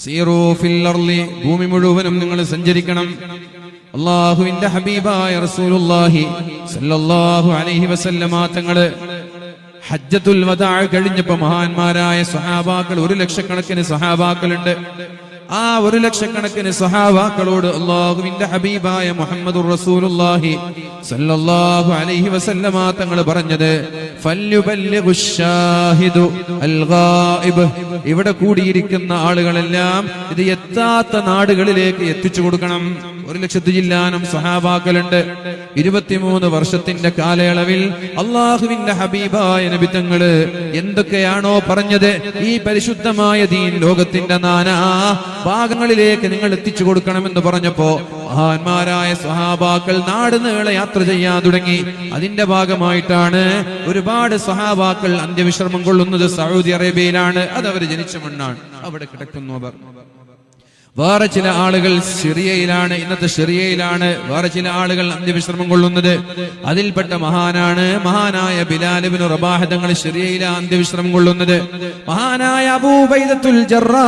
സീറൂ ഫിൽ അർളി ഭൂമി മുഴുവനും നിങ്ങൾ സഞ്ചരിക്കണം. അള്ളാഹുവിന്റെ ഹബീബായ റസൂലുള്ളാഹി സല്ലല്ലാഹു അലൈഹി വസല്ലമ തങ്ങളെ ഹജ്ജത്തുൽ വദാ കഴിഞ്ഞപ്പോൾ മഹാന്മാരായ സഹാബാക്കൾ ഒരു ലക്ഷക്കണക്കിന് സഹാബാക്കളുണ്ട് ആ ഒരു ലക്ഷക്കണക്കിന് സഹാവാക്കളോട് അള്ളാഹുവിന്റെ ഹബീബായ മുഹമ്മദുർ റസൂലുള്ളാഹി സല്ലല്ലാഹു അലൈഹി വസല്ലമ തങ്ങൾ പറഞ്ഞത് ഇവിടെ കൂടിയിരിക്കുന്ന ആളുകളെല്ലാം ഇത് എത്താത്ത നാടുകളിലേക്ക് എത്തിച്ചു കൊടുക്കണം. ഒരു ലക്ഷത്തി ജില്ലാനം സഹാബാക്കളുണ്ട് ഇരുപത്തിമൂന്ന് വർഷത്തിന്റെ കാലയളവിൽ അള്ളാഹുവിന്റെ ഹബീബായ നബിത്തങ്ങൾ എന്തൊക്കെയാണോ പറഞ്ഞത് ഈ പരിശുദ്ധമായ ദീൻ ലോകത്തിന്റെ നാനാ ഭാഗങ്ങളിലേക്ക് നിങ്ങൾ എത്തിച്ചു കൊടുക്കണമെന്ന് പറഞ്ഞപ്പോ മഹാന്മാരായ സഹാബാക്കൾ നാട് നീളെ യാത്ര ചെയ്യാൻ തുടങ്ങി. അതിന്റെ ഭാഗമായിട്ടാണ് ഒരുപാട് സഹാബാക്കൾ അന്ത്യവിശ്രമം കൊള്ളുന്നത് സൗദി അറേബ്യയിലാണ്. അത് അവർ ജനിച്ച മണ്ണാണ്. അവിടെ കിടക്കുന്നു അവർ. വേറെ ചില ആളുകൾ സിറിയയിലാണ് ഇന്നത്തെ സിറിയയിലാണ് വേറെ ചില ആളുകൾ അന്ത്യവിശ്രമം കൊള്ളുന്നത്. അതിൽപ്പെട്ട മഹാനാണ് മഹാനായ ബിലാലിബിന് റബാഹതങ്ങൾ സിറിയയിലെ അന്ത്യവിശ്രമം കൊള്ളുന്നത്. മഹാനായ അബൂബൈദത്തുൽ ജറാ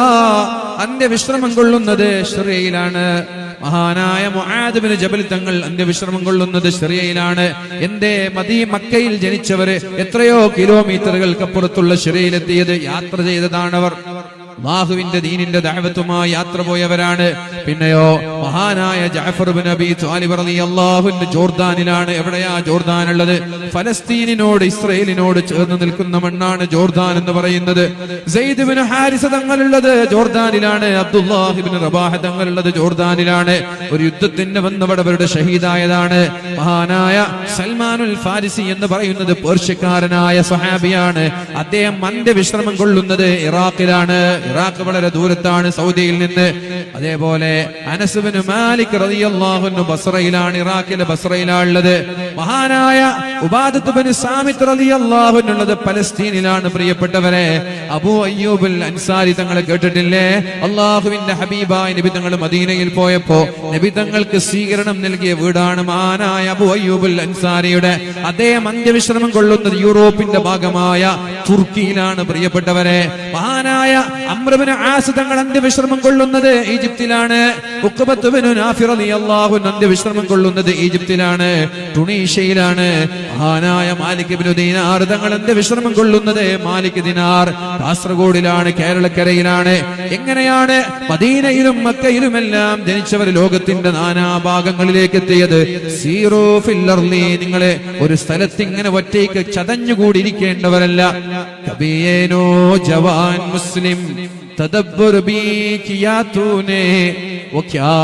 അന്ത്യവിശ്രമം കൊള്ളുന്നത് സിറിയയിലാണ്. മഹാനായ മുഹാദിന് ജബൽ തങ്ങൾ അന്ത്യവിശ്രമം കൊള്ളുന്നത് സിറിയയിലാണ്. എന്റെ മദീ മക്കയിൽ ജനിച്ചവര് എത്രയോ കിലോമീറ്ററുകൾക്കപ്പുറത്തുള്ള സിറിയയിലെത്തിയത് യാത്ര ചെയ്തതാണവർ. അള്ളാഹുവിന്റെ ദീനിന്റെ ദൈവത്വമായി യാത്ര പോയവരാണ്. പിന്നെയോ മഹാനായ ജാഫർ ബിൻ അബി ത്വാലിബ് അള്ളാഹുവിന്റെ ജോർദാനിലാണ്. എവിടെയാ ജോർദാൻ ഉള്ളത് ഫലസ്തീനിനോട് ഇസ്രയേലിനോട് ചേർന്ന് നിൽക്കുന്ന മണ്ണാണ് ജോർദാൻ എന്ന് പറയുന്നത്. സെയ്ദ് ഹാരിസ തങ്ങളുള്ളത് ജോർദാനിലാണ്. അബ്ദുല്ലാഹിബിന് റബാഹ തങ്ങളുള്ളത് ജോർദാനിലാണ്. ഒരു യുദ്ധത്തിന് വന്നവിടെ അവരുടെ ഷഹീദായതാണ്. മഹാനായ സൽമാനുൽ ഫാരിസി എന്ന് പറയുന്നത് പേർഷ്യക്കാരനായ സഹാബിയാണ്. അദ്ദേഹം അന്ത്യവിശ്രമം കൊള്ളുന്നത് ഇറാഖിലാണ്. ഇറാഖ് വളരെ ദൂരത്താണ് സൗദിയിൽ നിന്ന്. അതേപോലെ അനസുബിന് മാലിക് റളിയല്ലാഹു ബസ്രയിലാണ് ഇറാഖിലെ ബസ്രയിലാണുള്ളത് മഹാനായ ഉബാദത്തുബിന് സാമിത് റളിയല്ലാഹു ഉള്ളത് പലസ്തീനിലാണ് പ്രിയപ്പെട്ടവരെ. അബു അയ്യൂബുൽ അൻസാരി തങ്ങളെ കേട്ടിട്ടില്ലേ? അള്ളാഹുവിന്റെ ഹബീബായ നബി തങ്ങൾ മദീനയിൽ പോയപ്പോ നബി തങ്ങൾക്ക് സ്വീകരണം നൽകിയ വീടാണ് മഹാനായ അബു അയ്യൂബുൽ അൻസാരിയുടെ. അദ്ദേഹം അന്ത്യവിശ്രമം കൊള്ളുന്നത് യൂറോപ്പിന്റെ ഭാഗമായ തുർക്കിയിലാണ് പ്രിയപ്പെട്ടവരെ. മഹാനായ അമ്രബിന് ആസ് തങ്ങൾ അന്ത്യവിശ്രമം കൊള്ളുന്നത് ഈജിപ്തിലാണ്. അന്ത്യവിശ്രമം കൊള്ളുന്നത് ഈജിപ്തിലാണ്. ടുണീഷ്യയിലാണ്. മഹാനായ മാലിക് ദീനാർ തങ്ങൾ അന്ത്യവിശ്രമം കൊള്ളുന്നത് മാലിക് ദിനാർ കാസർഗോഡിലാണ് കേരളക്കരയിലാണ്. എങ്ങനെയാണ്? മദീനയിലും മക്കയിലുമെല്ലാം ജനിച്ചവർ ലോകത്തിന്റെ നാനാഭാഗങ്ങളിലേക്ക് എത്തിയത്. സീറോ ഫില്ലർലി നിങ്ങളെ ഒരു സ്ഥലത്ത് ഇങ്ങനെ ഒറ്റയ്ക്ക് ചതഞ്ഞുകൂടിയിരിക്കേണ്ടവരല്ല. കബിയേനോ ജവാൻ മുസ്ലിം. तदब्बर भी किया तूने। वो क्या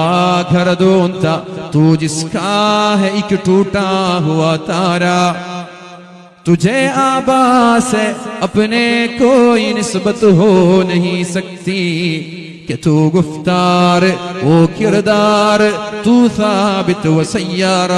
घर दोनता तू जिसका है एक टूटा हुआ तारा। तुझे आबास है, अपने कोई नस्बत हो नहीं सकती। کہ تو ഗുഫ്താർ ഓ കിർദാർ തൂ സാബിത് വസയ്യാറ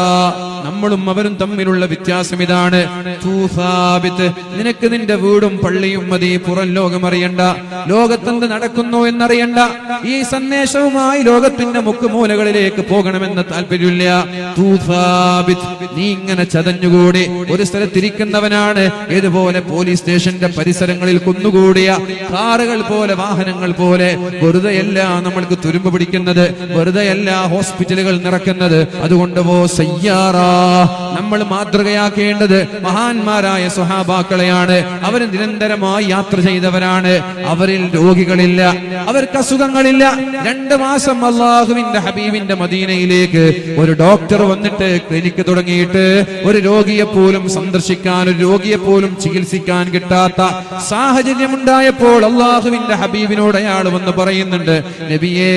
നമ്മളും അവരും തമ്മിലുള്ള വ്യത്യാസം ഇതാണ്. തൂ സാബിത് നിനക്ക് നിന്റെ വീടും പള്ളിയും മതി. പുറം ലോകം അറിയണ്ട. ലോകത്തെന്ത് നടക്കുന്നു എന്നറിയണ്ട. ഈ സന്ദേശവുമായി ലോകത്തിന്റെ മുക്കുമൂലകളിലേക്ക് പോകണമെന്ന താല്പര്യമില്ല. തൂ സാബിത് നീ ഇങ്ങനെ ചതഞ്ഞുകൂടി. ഒരു സ്ഥലത്തിരിക്കുന്നവനാണ്. ഇതുപോലെ പോലീസ് സ്റ്റേഷന്റെ പരിസരങ്ങളിൽ കുന്നുകൂടിയ കാറുകൾ പോലെ വാഹനങ്ങൾ പോലെ. ഒരു വെറുതെയല്ല നമ്മൾക്ക് തുരുമ്പ് പിടിക്കുന്നത് വെറുതെയല്ല ഹോസ്പിറ്റലുകൾ നിറക്കുന്നത്. അതുകൊണ്ട് പോ സയ്യാറാ. നമ്മൾ മാതൃകയാക്കേണ്ടത് മഹാന്മാരായ സ്വഹാബാക്കളെയാണ്. അവർ നിരന്തരമായി യാത്ര ചെയ്തവരാണ്. അവരിൽ രോഗികളില്ല. അവർക്ക് അസുഖങ്ങളില്ല. രണ്ട് മാസം അള്ളാഹുവിന്റെ ഹബീബിന്റെ മദീനയിലേക്ക് ഒരു ഡോക്ടർ വന്നിട്ട് ക്ലിനിക്ക് തുടങ്ങിയിട്ട് ഒരു രോഗിയെ പോലും സന്ദർശിക്കാൻ ഒരു രോഗിയെ പോലും ചികിത്സിക്കാൻ കിട്ടാത്ത സാഹചര്യം ഉണ്ടായപ്പോൾ അള്ളാഹുവിന്റെ ഹബീബിനോട് അയാൾ വന്ന് പറയുന്നുണ്ട് നബിയെ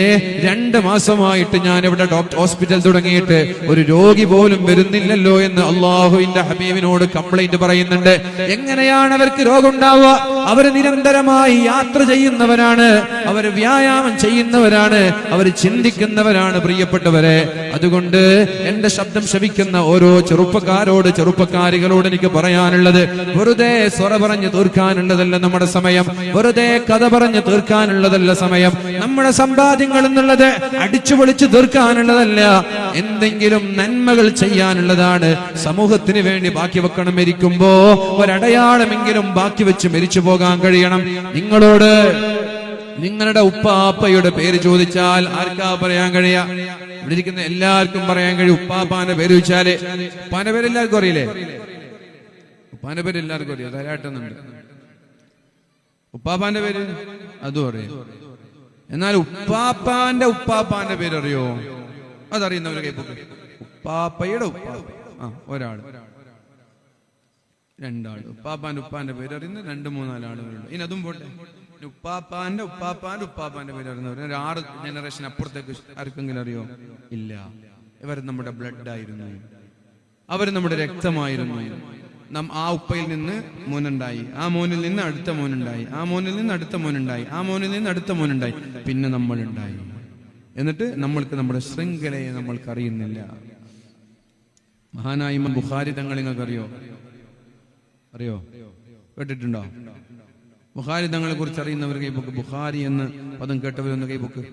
രണ്ട് മാസമായിട്ട് ഞാൻ ഇവിടെ ഡോക്ടർ ഹോസ്പിറ്റൽ തുടങ്ങിയിട്ട് ഒരു രോഗി പോലും വരുന്നില്ലല്ലോ എന്ന് അള്ളാഹുവിന്റെ ഹബീബിനോട് കംപ്ലൈന്റ് പറയുന്നുണ്ട്. എങ്ങനെയാണ് അവർക്ക് രോഗം ഉണ്ടാവുക അവർ നിരന്തരമായി യാത്ര ചെയ്യുന്നവരാണ് അവർ വ്യായാമം ചെയ്യുന്നവരാണ് അവർ ചിന്തിക്കുന്നവരാണ് പ്രിയപ്പെട്ടവരെ. അതുകൊണ്ട് എന്റെ ശബ്ദം ശവിക്കുന്ന ഓരോ ചെറുപ്പക്കാരോട് ചെറുപ്പക്കാരികളോട് എനിക്ക് പറയാനുള്ളത് വെറുതെ സ്വറ പറഞ്ഞു തീർക്കാനുള്ളതല്ല നമ്മുടെ സമയം. വെറുതെ കഥ പറഞ്ഞു തീർക്കാനുള്ളതല്ല സമയം. നമ്മുടെ സമ്പാദ്യങ്ങൾ എന്നുള്ളത് അടിച്ചു പൊളിച്ചു തീർക്കാനുള്ളതല്ല. എന്തെങ്കിലും നന്മകൾ ചെയ്യാനുള്ളതാണ്. സമൂഹത്തിന് വേണ്ടി ബാക്കി വെക്കണം മരിക്കുമ്പോ ഒരടയാളമെങ്കിലും ബാക്കി വെച്ച് മരിച്ചു പോകാൻ കഴിയണം. നിങ്ങളോട് നിങ്ങളുടെ ഉപ്പാപ്പയുടെ പേര് ചോദിച്ചാൽ ആർക്കാ പറയാൻ കഴിയാ? ഇവിടെ ഇരിക്കുന്ന എല്ലാവർക്കും പറയാൻ കഴിയും. ഉപ്പാപ്പാന്റെ പേര് ചോദിച്ചാൽ ഉപ്പാന്റെ പേര് എല്ലാവർക്കും അറിയില്ലേ? ഉപ്പാന്റെ പേര് എല്ലാവർക്കും അറിയാം. ധാരാട്ടുന്നുണ്ട് ഉപ്പാപ്പാന്റെ പേര് അതും അറിയാം. എന്നാൽ ഉപ്പാപ്പാന്റെ ഉപ്പാപ്പാന്റെ പേരറിയോ? അതറിയുന്നവര് കൈപ്പൊക്കെ ഉപ്പാപ്പയുടെ ഉപ്പാപ്പ. ആ ഒരാൾ. രണ്ടാൾ. ഉപ്പാപ്പാന്റെ ഉപ്പാന്റെ പേര് അറിയുന്ന രണ്ട് മൂന്നാൽ ആളുകളുണ്ട്. ഇനി അതും പോട്ടെ. ഉപ്പാപ്പാന്റെ ഉപ്പാപ്പാന്റെ ഉപ്പാപ്പാന്റെ പേര് അറിയുന്നവർ ഒരു ആറ് ജനറേഷൻ അപ്പുറത്തേക്ക് ആർക്കെങ്കിലും അറിയോ? ഇല്ല. ഇവർ നമ്മുടെ ബ്ലഡ് ആയിരുന്നു. അവർ നമ്മുടെ രക്തമായിരുന്നു. നാം ആ ഉപ്പയിൽ നിന്ന് മോനുണ്ടായി. ആ മോനിൽ നിന്ന് അടുത്ത മോനുണ്ടായി. ആ മോനിൽ നിന്ന് അടുത്ത മോനുണ്ടായി. ആ മോനിൽ നിന്ന് അടുത്ത മോനുണ്ടായി. പിന്നെ നമ്മൾ ഉണ്ടായി എന്നിട്ട് നമ്മൾക്ക് നമ്മുടെ ശൃംഖലയെ നമ്മൾക്ക് അറിയുന്നില്ല. മഹാനായ ബുഹാരി തങ്ങൾ നിങ്ങൾക്ക് അറിയോ? അറിയോ? കേട്ടിട്ടുണ്ടോ? ബുഹാരി തങ്ങളെ കുറിച്ച് അറിയുന്നവർ കൈബുക്ക് ബുഹാരി എന്ന് പദം കേട്ടവരൊന്ന് കൈബുക്ക്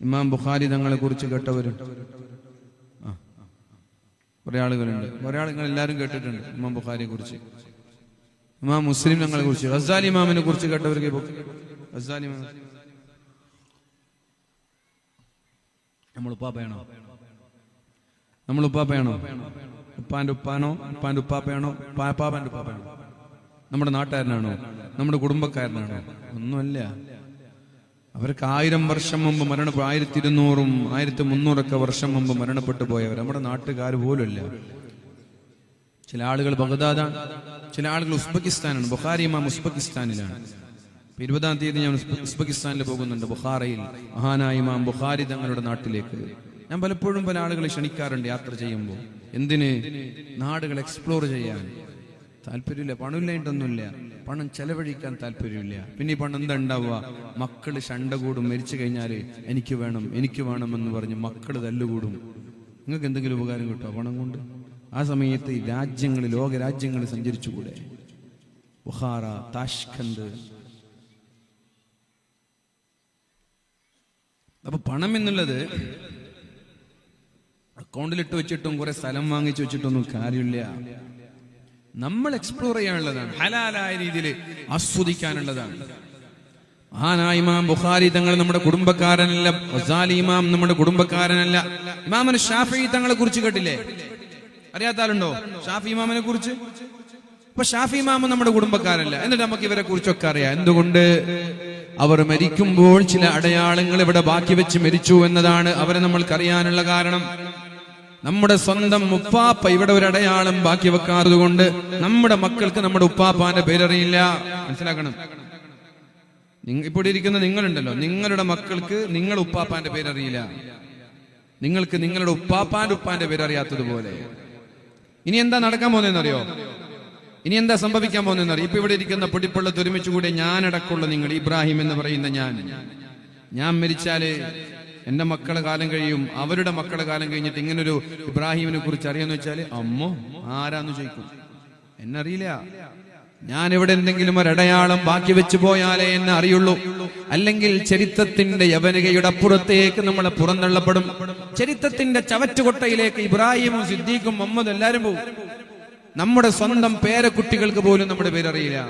ഇമാം ബുഹാരി തങ്ങളെ കുറിച്ച് കേട്ടവർ ആ കുറെ ആളുകളുണ്ട് കുറെ ആളുകൾ എല്ലാവരും കേട്ടിട്ടുണ്ട് ഇമാം ബുഖാരിയെ കുറിച്ച് ഇമാം മുസ്ലിം ഞങ്ങളെ കുറിച്ച് ഗസാലി ഇമാമിനെ കുറിച്ച് കേട്ടവർക്ക് ഇമാം. നമ്മൾ ഉപ്പാപ്പയാണോ നമ്മൾ ഉപ്പാപ്പയാണോ ഉപ്പാന്റെ ഉപ്പാനോ? ഉപ്പാന്റെ ഉപ്പാപ്പയാണോ? പാപ്പാപ്പന്റെ ഉപ്പാപ്പയാണോ? നമ്മുടെ നാട്ടുകാരനാണോ? നമ്മുടെ കുടുംബക്കാരനാണോ? ഒന്നുമല്ല. അവർക്ക് ആയിരം വർഷം മുമ്പ് മരണപ്പെട്ട ആയിരത്തി ഇരുന്നൂറും ആയിരത്തി മുന്നൂറൊക്കെ വർഷം മുമ്പ് മരണപ്പെട്ടു പോയവർ. നമ്മുടെ നാട്ടുകാർ പോലുമില്ല. ചില ആളുകൾ ബഗ്ദാദാണ്. ചില ആളുകൾ ഉസ്ബെക്കിസ്ഥാനാണ്. ബുഖാരി ഇമാം ഉസ്ബെക്കിസ്ഥാനിലാണ്. ഇരുപതാം തീയതി ഞാൻ ഉസ്ബെ- ഉസ്ബെക്കിസ്ഥാനിൽ പോകുന്നുണ്ട് ബുഖാറയിൽ. മഹാനായ ഇമാം ബുഖാരി തങ്ങളുടെ നാട്ടിലേക്ക്. ഞാൻ പലപ്പോഴും പല ആളുകളെ ക്ഷണിക്കാറുണ്ട് യാത്ര ചെയ്യുമ്പോൾ. എന്തിന്? നാടുകൾ എക്സ്പ്ലോർ ചെയ്യാൻ. താല്പര്യമില്ല പണമില്ലായിട്ടൊന്നുമില്ല. പണം ചെലവഴിക്കാൻ താല്പര്യമില്ല. പിന്നെ ഈ പണം എന്താ ഉണ്ടാവുക മക്കൾ ശണ്ട കൂടും. മരിച്ചു കഴിഞ്ഞാൽ എനിക്ക് വേണം എനിക്ക് വേണം എന്ന് പറഞ്ഞ് മക്കൾ തല്ലുകൂടും. നിങ്ങൾക്ക് എന്തെങ്കിലും ഉപകാരം കിട്ടുമോ പണം കൊണ്ട്? ആ സമയത്ത് ഈ രാജ്യങ്ങൾ ലോക രാജ്യങ്ങൾ സഞ്ചരിച്ചുകൂടെ? ബുഹാറ താഷ്കന്ത് അപ്പൊ പണം എന്നുള്ളത് അക്കൗണ്ടിലിട്ട് വെച്ചിട്ടും കുറെ സ്ഥലം വാങ്ങിച്ചു വെച്ചിട്ടൊന്നും കാര്യമില്ല. നമ്മൾ എക്സ്പ്ലോർ ചെയ്യാനുള്ളതാണ്. ഹലാലായ രീതിയിൽ ആസ്വദിക്കാനുള്ളതാണ്. മഹാനായ ഇമാം ബുഖാരി തങ്ങൾ നമ്മുടെ കുടുംബക്കാരനല്ല വസാലി ഇമാം നമ്മുടെ കുടുംബക്കാരനല്ല. ഇമാമന് ഷാഫി തങ്ങളെ കുറിച്ച് കേട്ടില്ലേ? അറിയാത്ത ആളുണ്ടോ? ഷാഫി ഇമാമിനെ കുറിച്ച്? അപ്പൊ ഷാഫി ഇമാമ നമ്മുടെ കുടുംബക്കാരല്ല എന്നിട്ട് നമുക്ക് ഇവരെ കുറിച്ചൊക്കെ അറിയാം. എന്തുകൊണ്ട്? അവർ മരിക്കുമ്പോൾ ചില അടയാളങ്ങൾ ഇവിടെ ബാക്കി വെച്ച് മരിച്ചു എന്നതാണ് അവരെ നമ്മൾക്ക് അറിയാനുള്ള കാരണം. നമ്മുടെ സ്വന്തം ഉപ്പാപ്പ ഇവിടെ ഒരു അടയാളം ബാക്കി വെക്കാത്തത് കൊണ്ട് നമ്മുടെ മക്കൾക്ക് നമ്മുടെ ഉപ്പാപ്പാന്റെ പേരറിയില്ല. മനസ്സിലാക്കണം? ഇപ്പോൾ ഇരിക്കുന്ന നിങ്ങളുണ്ടല്ലോ. നിങ്ങളുടെ മക്കൾക്ക് നിങ്ങൾ ഉപ്പാപ്പാന്റെ പേരറിയില്ല. നിങ്ങൾക്ക് നിങ്ങളുടെ ഉപ്പാപ്പാന്റെ ഉപ്പാന്റെ പേരറിയാത്തതുപോലെ. ഇനി എന്താ നടക്കാൻ പോകുന്നതെന്നറിയോ? ഇനി എന്താ സംഭവിക്കാൻ പോകുന്നതെന്നറിയോ? ഇപ്പൊ ഇവിടെ ഇരിക്കുന്ന പൊടിപ്പുള്ള ഒരുമിച്ച് കൂടി ഞാനടക്കമുള്ള നിങ്ങൾ ഇബ്രാഹിം എന്ന് പറയുന്ന ഞാൻ. ഞാൻ മരിച്ചാൽ എന്റെ മക്കളെ കാലം കഴിയും അവരുടെ മക്കളെ കാലം കഴിഞ്ഞിട്ട് ഇങ്ങനൊരു ഇബ്രാഹിമിനെ കുറിച്ച് അറിയാന്ന് വെച്ചാൽ അമ്മോ ആരാന്ന് ചോദിക്കും. എന്നറിയില്ല. ഞാൻ ഇവിടെ എന്തെങ്കിലും ഒരടയാളം ബാക്കി വെച്ചു പോയാലേ എന്നെ അറിയുള്ളൂ. അല്ലെങ്കിൽ ചരിത്രത്തിന്റെ യവനികയുടെ അപ്പുറത്തേക്ക് നമ്മളെ പുറന്തള്ളപ്പെടും. ചരിത്രത്തിന്റെ ചവറ്റുകൊട്ടയിലേക്ക് ഇബ്രാഹിമും സിദ്ദീഖും മുഹമ്മദ് എല്ലാരും പോകും. നമ്മുടെ സ്വന്തം പേരക്കുട്ടികൾക്ക് പോലും നമ്മുടെ പേരറിയില്ല.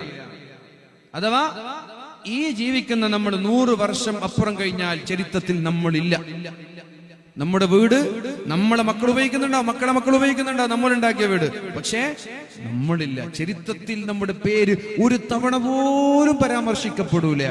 അഥവാ ഈ ജീവിക്കുന്ന നമ്മൾ നൂറ് വർഷം അപ്പുറം കഴിഞ്ഞാൽ ചരിത്രത്തിൽ നമ്മളില്ല. നമ്മുടെ വീട് നമ്മളെ മക്കൾ ഉപയോഗിക്കുന്നുണ്ടോ? മക്കളെ മക്കൾ ഉപയോഗിക്കുന്നുണ്ടോ? നമ്മൾ ഉണ്ടാക്കിയ വീട്. പക്ഷേ നമ്മളില്ല. ചരിത്രത്തിൽ നമ്മുടെ പേര് ഒരു തവണ പോലും പരാമർശിക്കപ്പെടൂല.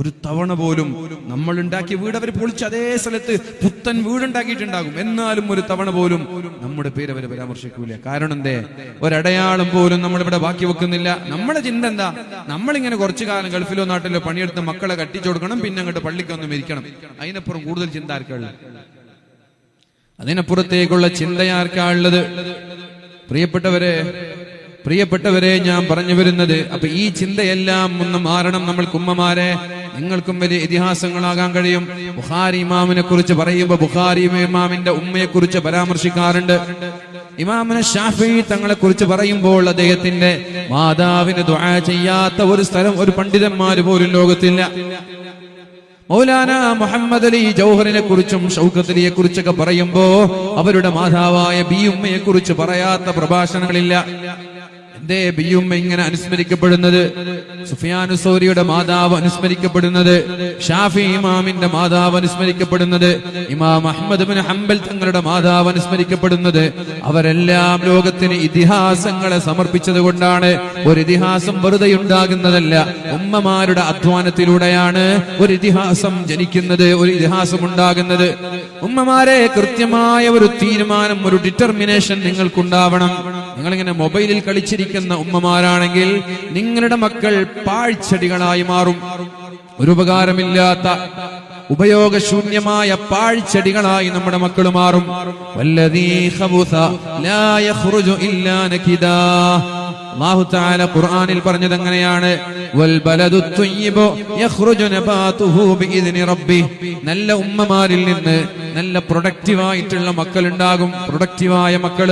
ഒരു തവണ പോലും നമ്മൾ ഉണ്ടാക്കിയ വീട് അവർ പൊളിച്ച് അതേ സ്ഥലത്ത് പുത്തൻ വീടുണ്ടാക്കിയിട്ടുണ്ടാകും. എന്നാലും ഒരു തവണ പോലും നമ്മുടെ പേര് അവരെ പരാമർശിക്കൂല. കാരണം എന്തേ? ഒരടയാളം പോലും നമ്മൾ ഇവിടെ ബാക്കി വെക്കുന്നില്ല. നമ്മുടെ ചിന്ത എന്താ? നമ്മളിങ്ങനെ കുറച്ചു കാലം ഗൾഫിലോ നാട്ടിലോ പണിയെടുത്ത് മക്കളെ കട്ടിച്ചു കൊടുക്കണം പിന്നെ അങ്ങോട്ട് പള്ളിക്കൊന്നും ഇരിക്കണം അതിനപ്പുറം കൂടുതൽ ചിന്ത ആർക്കുള്ളത് അതിനപ്പുറത്തേക്കുള്ള ചിന്തയാർക്കാ ഉള്ളത്? പ്രിയപ്പെട്ടവരെ പ്രിയപ്പെട്ടവരെ ഞാൻ പറഞ്ഞു വരുന്നത് അപ്പൊ ഈ ചിന്തയെല്ലാം ഒന്ന് മാറണം നമ്മൾ കുമ്മമാരെ. നിങ്ങൾക്കും വലിയ ഇതിഹാസങ്ങളാകാൻ കഴിയും. ബുഹാരി ഇമാമിനെ കുറിച്ച് പറയുമ്പോൾ ബുഹാരി ഇമാമിന്റെ ഉമ്മയെ കുറിച്ച് പരാമർശിക്കാറുണ്ട്. ഇമാമിനെ ഷാഫി തങ്ങളെ കുറിച്ച് പറയുമ്പോൾ അദ്ദേഹത്തിന്റെ മാതാവിന് ദുആ ചെയ്യാത്ത ഒരു സ്ഥലം ഒരു പണ്ഡിതന്മാര് പോലും ലോകത്തില്ല. മൗലാന മുഹമ്മദ് അലി ജൗഹറിനെ കുറിച്ചും ഷൗക്കത്ത് അലിയെ കുറിച്ചൊക്കെ പറയുമ്പോ അവരുടെ മാതാവായ ബി ഉമ്മയെ കുറിച്ച് പറയാത്ത പ്രഭാഷണങ്ങളില്ല. ദേ ബിയുമ്മ ഇങ്ങനെ അനുസ്മരിക്കപ്പെടുന്നത്. സുഫിയാനു സൗരിയുടെ മാതാവ് അനുസ്മരിക്കപ്പെടുന്നത്. ഷാഫി ഇമാമിന്റെ മാതാവ് അനുസ്മരിക്കപ്പെടുന്നത്. ഇമാം അഹമ്മദ് ബിൻ ഹംബൽ തങ്ങളുടെ മാതാവ് അനുസ്മരിക്കപ്പെടുന്നത്. അവരെല്ലാം ലോകത്തിന് ഇതിഹാസങ്ങളെ സമർപ്പിച്ചത് കൊണ്ടാണ്. ഒരു ഇതിഹാസം വെറുതെ ഉണ്ടാകുന്നതല്ല. ഉമ്മമാരുടെ അധ്വാനത്തിലൂടെയാണ് ഒരു ഇതിഹാസം ജനിക്കുന്നത് ഒരു ഇതിഹാസം ഉണ്ടാകുന്നത്. ഉമ്മമാരെ കൃത്യമായ ഒരു തീരുമാനം ഒരു ഡിറ്റർമിനേഷൻ നിങ്ങൾക്കുണ്ടാവണം. നിങ്ങളിങ്ങനെ മൊബൈലിൽ കളിച്ചിരിക്കുന്ന ഉമ്മമാരാണെങ്കിൽ നിങ്ങളുടെ മക്കൾ പാഴ്ചെടികളായി മാറും. ഒരു ഉപകാരമില്ലാത്ത ഉപയോഗശൂന്യമായ പാഴ്ചെടികളായി നമ്മുടെ മക്കൾ മാറും. ഖബുസ ലാ യഖ്റുജു ഇല്ലാ നകിദാ അല്ലാഹു തആല ഖുർആനിൽ പറഞ്ഞത് എങ്ങനെയാണ് നല്ല ഉമ്മമാരിൽ നിന്ന് നല്ല പ്രൊഡക്റ്റീവ് ആയിട്ടുള്ള മക്കൾ ഉണ്ടാകും പ്രൊഡക്റ്റീവായ മക്കൾ.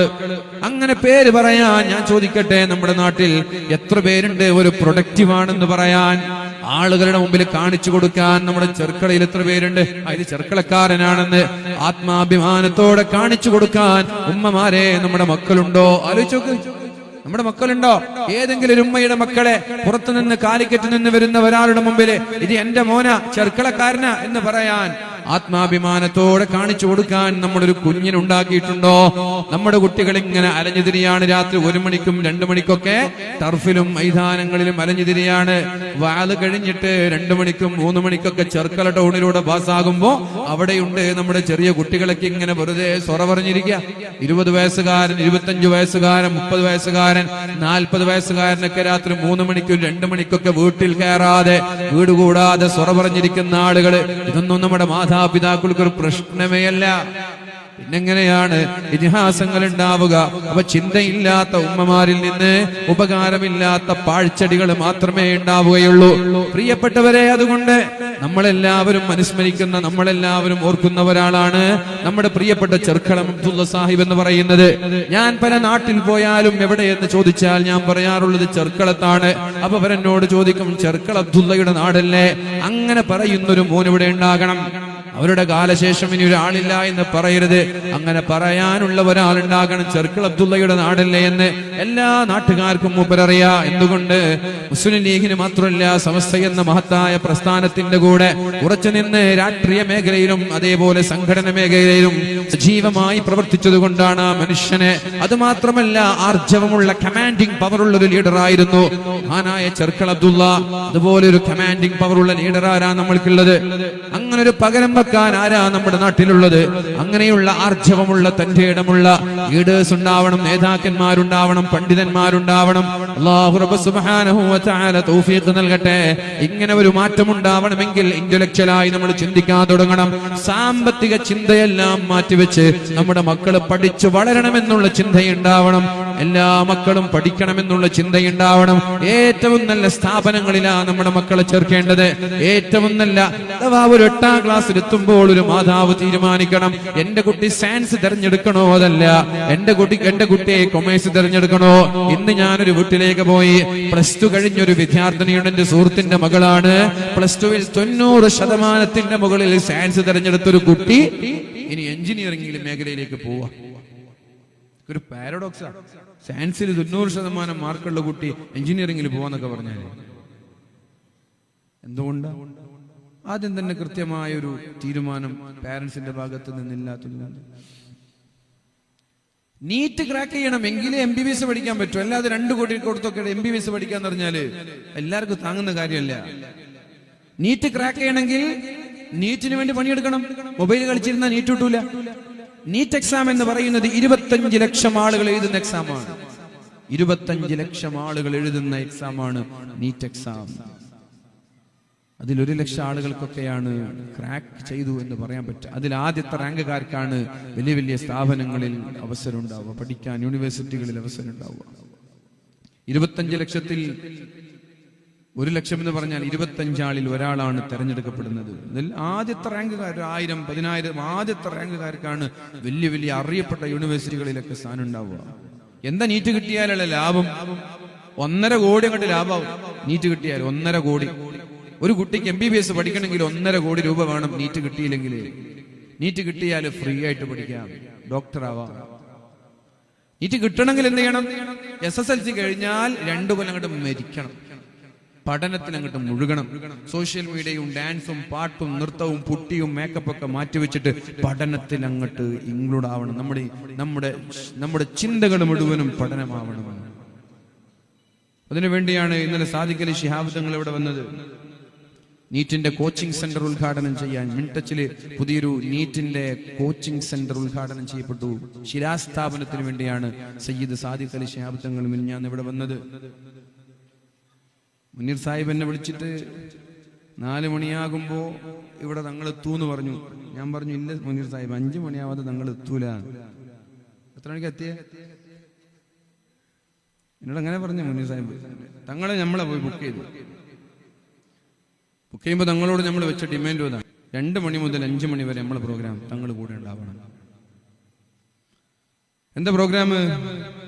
അങ്ങനെ പേര് പറയാൻ ഞാൻ ചോദിക്കട്ടെ നമ്മുടെ നാട്ടിൽ എത്ര പേരുണ്ട് ഒരു പ്രൊഡക്റ്റീവാണെന്ന് പറയാൻ? ആളുകളുടെ മുമ്പിൽ കാണിച്ചു കൊടുക്കാൻ നമ്മുടെ ചെറുക്കളയിൽ എത്ര പേരുണ്ട്? അതിൽ ചെറുക്കളക്കാരനാണെന്ന് ആത്മാഭിമാനത്തോടെ കാണിച്ചു കൊടുക്കാൻ ഉമ്മമാരെ നമ്മുടെ മക്കളുണ്ടോ? ആലോചിച്ചു നമ്മുടെ മക്കളുണ്ടോ? ഏതെങ്കിലും ഒരു ഉമ്മയുടെ മക്കളെ പുറത്തുനിന്ന് കാലിക്കറ്റ് നിന്ന് വരുന്ന ഒരാളുടെ മുമ്പിൽ ഇത് എന്റെ മോന ചെറുക്കളക്കാരന എന്ന് പറയാൻ ആത്മാഭിമാനത്തോടെ കാണിച്ചു കൊടുക്കാൻ നമ്മളൊരു കുഞ്ഞിനുണ്ടാക്കിയിട്ടുണ്ടോ? നമ്മുടെ കുട്ടികൾ ഇങ്ങനെ അലഞ്ഞുതിരിയാണ് രാത്രി ഒരു മണിക്കും രണ്ടു മണിക്കൊക്കെ ടർഫിലും മൈതാനങ്ങളിലും അലഞ്ഞുതിരിയാണ്. വാത് കഴിഞ്ഞിട്ട് രണ്ടു മണിക്കും മൂന്ന് മണിക്കൊക്കെ ചെറുക്കല ടൗണിലൂടെ പാസ്സാകുമ്പോ അവിടെയുണ്ട് നമ്മുടെ ചെറിയ കുട്ടികളൊക്കെ ഇങ്ങനെ വെറുതെ സൊറ പറഞ്ഞിരിക്കുക ഇരുപത് വയസ്സുകാരൻ ഇരുപത്തഞ്ചു വയസ്സുകാരൻ മുപ്പത് വയസ്സുകാരൻ നാൽപ്പത് വയസ്സുകാരനൊക്കെ രാത്രി മൂന്ന് മണിക്കും രണ്ടു മണിക്കൊക്കെ വീട്ടിൽ കയറാതെ വീട് കൂടാതെ സൊറ പറഞ്ഞിരിക്കുന്ന ആളുകൾ ഇതൊന്നും നമ്മുടെ മാതാപിതാക്കൾക്ക് ഒരു പ്രശ്നമേ അല്ല പിന്നെങ്ങനെയാണ് ഇതിഹാസങ്ങൾ ഉണ്ടാവുക അപ്പൊ ചിന്തയില്ലാത്ത ഉമ്മമാരിൽ നിന്ന് ഉപകാരമില്ലാത്ത പാഴ്ചെടികൾ മാത്രമേ ഉണ്ടാവുകയുള്ളൂ. പ്രിയപ്പെട്ടവരെ അതുകൊണ്ട് നമ്മളെല്ലാവരും അനുസ്മരിക്കുന്ന നമ്മളെല്ലാവരും ഓർക്കുന്ന ഒരാളാണ് നമ്മുടെ പ്രിയപ്പെട്ട ചെറുക്കളം അബ്ദുള്ള സാഹിബ് എന്ന് പറയുന്നത്. ഞാൻ പല നാട്ടിൽ പോയാലും എവിടെയെന്ന് ചോദിച്ചാൽ ഞാൻ പറയാറുള്ളത് ചെറുക്കളത്താണ്. അപ്പൊ അവരെന്നോട് ചോദിക്കും ചെറുക്കൾ അബ്ദുള്ളയുടെ നാടല്ലേ? അങ്ങനെ പറയുന്നൊരു മോൻ ഇവിടെ ഉണ്ടാകണം. അവരുടെ കാലശേഷം ഇനി ഒരാളില്ല എന്ന് പറയരുത്. അങ്ങനെ പറയാനുള്ള ഒരാളുണ്ടാകണം. ചെറുക്കൾ അബ്ദുള്ളയുടെ നാടല്ലേ എന്ന് എല്ലാ നാട്ടുകാർക്കും മൂപ്പരറിയാ എന്തുകൊണ്ട്? മുസ്ലിം ലീഗിന് മാത്രമല്ല സമസ്ത എന്ന മഹത്തായ പ്രസ്ഥാനത്തിന്റെ കൂടെ ഉറച്ചു നിന്ന് രാഷ്ട്രീയ മേഖലയിലും അതേപോലെ സംഘടന മേഖലയിലും സജീവമായി പ്രവർത്തിച്ചത് കൊണ്ടാണ് മനുഷ്യനെ. അത് മാത്രമല്ല ആർജവമുള്ള കമാൻഡിംഗ് പവറുള്ള ഒരു ലീഡറായിരുന്നു മഹാനായ ചെറുക്കൾ അബ്ദുള്ള. അതുപോലെ ഒരു കമാൻഡിംഗ് പവറുള്ള ലീഡർ ആരാ നമ്മൾക്കുള്ളത്? അങ്ങനെ ഒരു പകരം വെക്കാൻ ആരാ നമ്മുടെ നാട്ടിലുള്ളത്? അങ്ങനെയുള്ള ആർജവമുള്ള തന്റെ ഇടമുള്ള ലീഡേഴ്സ് ഉണ്ടാവണം നേതാക്കന്മാരുണ്ടാവണം പണ്ഡിതന്മാരുണ്ടാവണം. തൗഫീഖ് നൽകട്ടെ. ഇങ്ങനെ ഒരു മാറ്റം ഉണ്ടാവണമെങ്കിൽ ഇന്റലക്ച്വലായി നമ്മൾ ചിന്തിക്കാൻ തുടങ്ങണം. സാമ്പത്തിക ചിന്തയെല്ലാം മാറ്റിവെച്ച് നമ്മുടെ മക്കൾ പഠിച്ചു വളരണമെന്നുള്ള ചിന്തയുണ്ടാവണം. എല്ലാ മക്കളും പഠിക്കണമെന്നുള്ള ചിന്തയുണ്ടാവണം. ഏറ്റവും നല്ല സ്ഥാപനങ്ങളിലാണ് നമ്മുടെ മക്കളെ ചേർക്കേണ്ടത്. ഏറ്റവും നല്ല അഥവാ ഒരു എട്ടാം ക്ലാസ്സിൽ എത്തുമ്പോൾ ഒരു മാതാവ് തീരുമാനിക്കണം. എന്റെ കുട്ടി സയൻസ് തിരഞ്ഞെടുക്കണോ അതല്ല. എന്റെ കുട്ടി എന്റെ കുട്ടിയെ കൊമേഴ്സ് തിരഞ്ഞെടുക്കണോ? ഇന്ന് ഞാനൊരു വീട്ടിലേക്ക് പോയി. പ്ലസ് ടു കഴിഞ്ഞൊരു വിദ്യാർത്ഥിനിയുടെ എന്റെ സുഹൃത്തിന്റെ മകളാണ്. പ്ലസ് ടുവിൽ തൊണ്ണൂറ് ശതമാനത്തിന്റെ മുകളിൽ സയൻസ് തിരഞ്ഞെടുത്തൊരു കുട്ടി. ഇനി എഞ്ചിനീയറിംഗിൽ മേഖലയിലേക്ക് പോവാ. ഒരു പാരഡോക്സാ സയൻസിൽ തൊണ്ണൂറ് ശതമാനം മാർക്കുള്ള കുട്ടി എഞ്ചിനീയറിംഗിൽ പോവാന്നൊക്കെ പറഞ്ഞാൽ എന്തുകൊണ്ട്? ആദ്യം തന്നെ കൃത്യമായ ഒരു തീരുമാനം പാരന്റ്സിന്റെ ഭാഗത്ത് നിന്നില്ലാത്തില്ല നീറ്റ് ക്രാക്ക് ചെയ്യണം എങ്കിലേ എം ബി ബി എസ് പഠിക്കാൻ പറ്റൂ. അല്ലാതെ രണ്ട് കോടി കൊടുത്തൊക്കെ എം ബി ബി എസ് പഠിക്കാന്ന് പറഞ്ഞാൽ എല്ലാവർക്കും താങ്ങുന്ന കാര്യമല്ല. നീറ്റ് ക്രാക്ക് ചെയ്യണമെങ്കിൽ നീറ്റിന് വേണ്ടി പണിയെടുക്കണം. മൊബൈൽ കളിച്ചിരുന്ന നീറ്റ് കിട്ടൂല. നീറ്റ് എക്സാം എന്ന് പറയുന്നത് ഇരുപത്തഞ്ച് ലക്ഷം ആളുകൾ എഴുതുന്ന എക്സാമാണ്. ഇരുപത്തഞ്ച് ലക്ഷം ആളുകൾ എഴുതുന്ന എക്സാമാണ് നീറ്റ് എക്സാം അതിലൊരു ലക്ഷം ആളുകൾക്കൊക്കെയാണ് ക്രാക്ക് ചെയ്തു എന്ന് പറയാൻ പറ്റുക. അതിൽ ആദ്യത്തെ റാങ്കുകാർക്കാണ് വലിയ വലിയ സ്ഥാപനങ്ങളിൽ അവസരം ഉണ്ടാവുക പഠിക്കാൻ യൂണിവേഴ്സിറ്റികളിൽ അവസരം ഉണ്ടാവുക ഇരുപത്തഞ്ച് ലക്ഷത്തിൽ ഒരു ലക്ഷം എന്ന് പറഞ്ഞാൽ ഇരുപത്തഞ്ചാളിൽ ഒരാളാണ് തെരഞ്ഞെടുക്കപ്പെടുന്നത്. അതിൽ ആദ്യത്തെ റാങ്കുകാർ ആയിരം പതിനായിരം ആദ്യത്തെ റാങ്കുകാർക്കാണ് വലിയ വലിയ അറിയപ്പെട്ട യൂണിവേഴ്സിറ്റികളിലൊക്കെ സ്ഥാനം ഉണ്ടാവുക. എന്താ നീറ്റ് കിട്ടിയാലുള്ള ലാഭം? ഒന്നര കോടി അങ്ങോട്ട് ലാഭമാവും നീറ്റ് കിട്ടിയാൽ ഒന്നര കോടി. ഒരു കുട്ടിക്ക് എം ബി ബി എസ് പഠിക്കണമെങ്കിൽ ഒന്നര കോടി രൂപ വേണം നീറ്റ് കിട്ടിയില്ലെങ്കിൽ. നീറ്റ് കിട്ടിയാൽ ഫ്രീ ആയിട്ട് പഠിക്കാം. ഡോക്ടർ ആവാം. നീറ്റ് കിട്ടണമെങ്കിൽ എന്ത് ചെയ്യണം? എസ് എസ് എൽ സി കഴിഞ്ഞാൽ രണ്ടു കൊല്ലം അങ്ങോട്ട് മരിക്കണം. പഠനത്തിൽ അങ്ങോട്ട് മുഴുകണം. സോഷ്യൽ മീഡിയയും ഡാൻസും പാട്ടും നൃത്തവും പുട്ടിയും മേക്കപ്പ് ഒക്കെ മാറ്റിവെച്ചിട്ട് പഠനത്തിൽ അങ്ങോട്ട് ഇൻക്ലൂഡ് ആവണം. നമ്മുടെ നമ്മുടെ നമ്മുടെ ചിന്തകൾ മുഴുവനും പഠനമാവണം. അതിനുവേണ്ടിയാണ് ഇന്നലെ സാദിഖലി ശിഹാബ് തങ്ങൾ ഇവിടെ വന്നത്. നീറ്റിന്റെ കോച്ചിംഗ് സെന്റർ ഉദ്ഘാടനം ചെയ്യാൻ മിൻടച്ചിൽ പുതിയൊരു നീറ്റിന്റെ കോച്ചിംഗ് സെന്റർ ഉദ്ഘാടനം ചെയ്യപ്പെട്ടു. ശിലാസ്ഥാപനത്തിന് വേണ്ടിയാണ് സയ്യിദ് സാദിഖ് അലി ശിഹാബ് തങ്ങൾ ഇവിടെ വന്നത്. മുനീർ സാഹിബ് എന്നെ വിളിച്ചിട്ട് നാലു മണിയാകുമ്പോ ഇവിടെ തങ്ങൾ എത്തൂന്ന് പറഞ്ഞു. ഞാൻ പറഞ്ഞു ഇല്ല മുനീർ സാഹിബ് അഞ്ചു മണിയാവാതെ തങ്ങൾ എത്തൂല. എത്ര മണിക്ക് എത്തിയ? എന്നോട് അങ്ങനെ പറഞ്ഞു മുനീർ സാഹിബ്. തങ്ങളെ നമ്മളെ പോയി ബുക്ക് ചെയ്തു. ബുക്ക് ചെയ്യുമ്പോൾ തങ്ങളോട് നമ്മൾ വെച്ച ഡിമാൻഡ് അതാണ് രണ്ട് മണി മുതൽ അഞ്ച് മണി വരെ നമ്മളെ പ്രോഗ്രാം തങ്ങൾ കൂടെ ഉണ്ടാവണം. എന്താ പ്രോഗ്രാം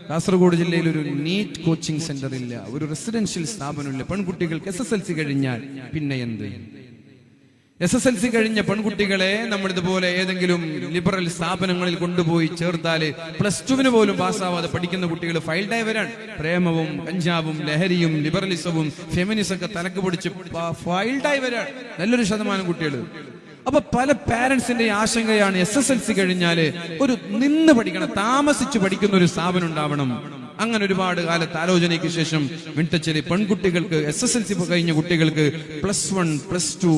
കാസർഗോഡ് ജില്ലയിൽ ഒരു നീറ്റ് കോച്ചിങ് സെന്റർ ഇല്ല. ഒരു റെസിഡൻഷ്യൽ സ്ഥാപനമില്ല. പെൺകുട്ടികൾക്ക് എസ് എസ് എൽ സി കഴിഞ്ഞാൽ പിന്നെ എന്ത്? എസ് എസ് എൽ സി കഴിഞ്ഞ പെൺകുട്ടികളെ നമ്മൾ ഇതുപോലെ ഏതെങ്കിലും ലിബറൽ സ്ഥാപനങ്ങളിൽ കൊണ്ടുപോയി ചേർത്താൽ പ്ലസ് ടുവിന് പോലും പാസ്സാവാതെ പഠിക്കുന്ന കുട്ടികൾ ഫൈൽ ഡൈവരാണ് പ്രേമവും കഞ്ചാവും ലഹരിയും ലിബറലിസവും ഫെമിനിസം ഒക്കെ തലക്ക് പിടിച്ച് ഫൈൽ ഡൈവരാണ് നല്ലൊരു ശതമാനം കുട്ടികൾ അപ്പൊ പല പാരന്റ്സിന്റെ ആശങ്കയാണ് എസ് എസ് എൽ സി കഴിഞ്ഞാൽ ഒരു നിന്ന് പഠിക്കണം താമസിച്ച് പഠിക്കുന്ന ഒരു സ്ഥാപനം ഉണ്ടാവണം അങ്ങനെ ഒരുപാട് കാലത്ത് ആലോചനയ്ക്ക് ശേഷം മിണ്ടച്ചേരി പെൺകുട്ടികൾക്ക് എസ് എസ് എൽ സി കഴിഞ്ഞ കുട്ടികൾക്ക് പ്ലസ് വൺ പ്ലസ് ടു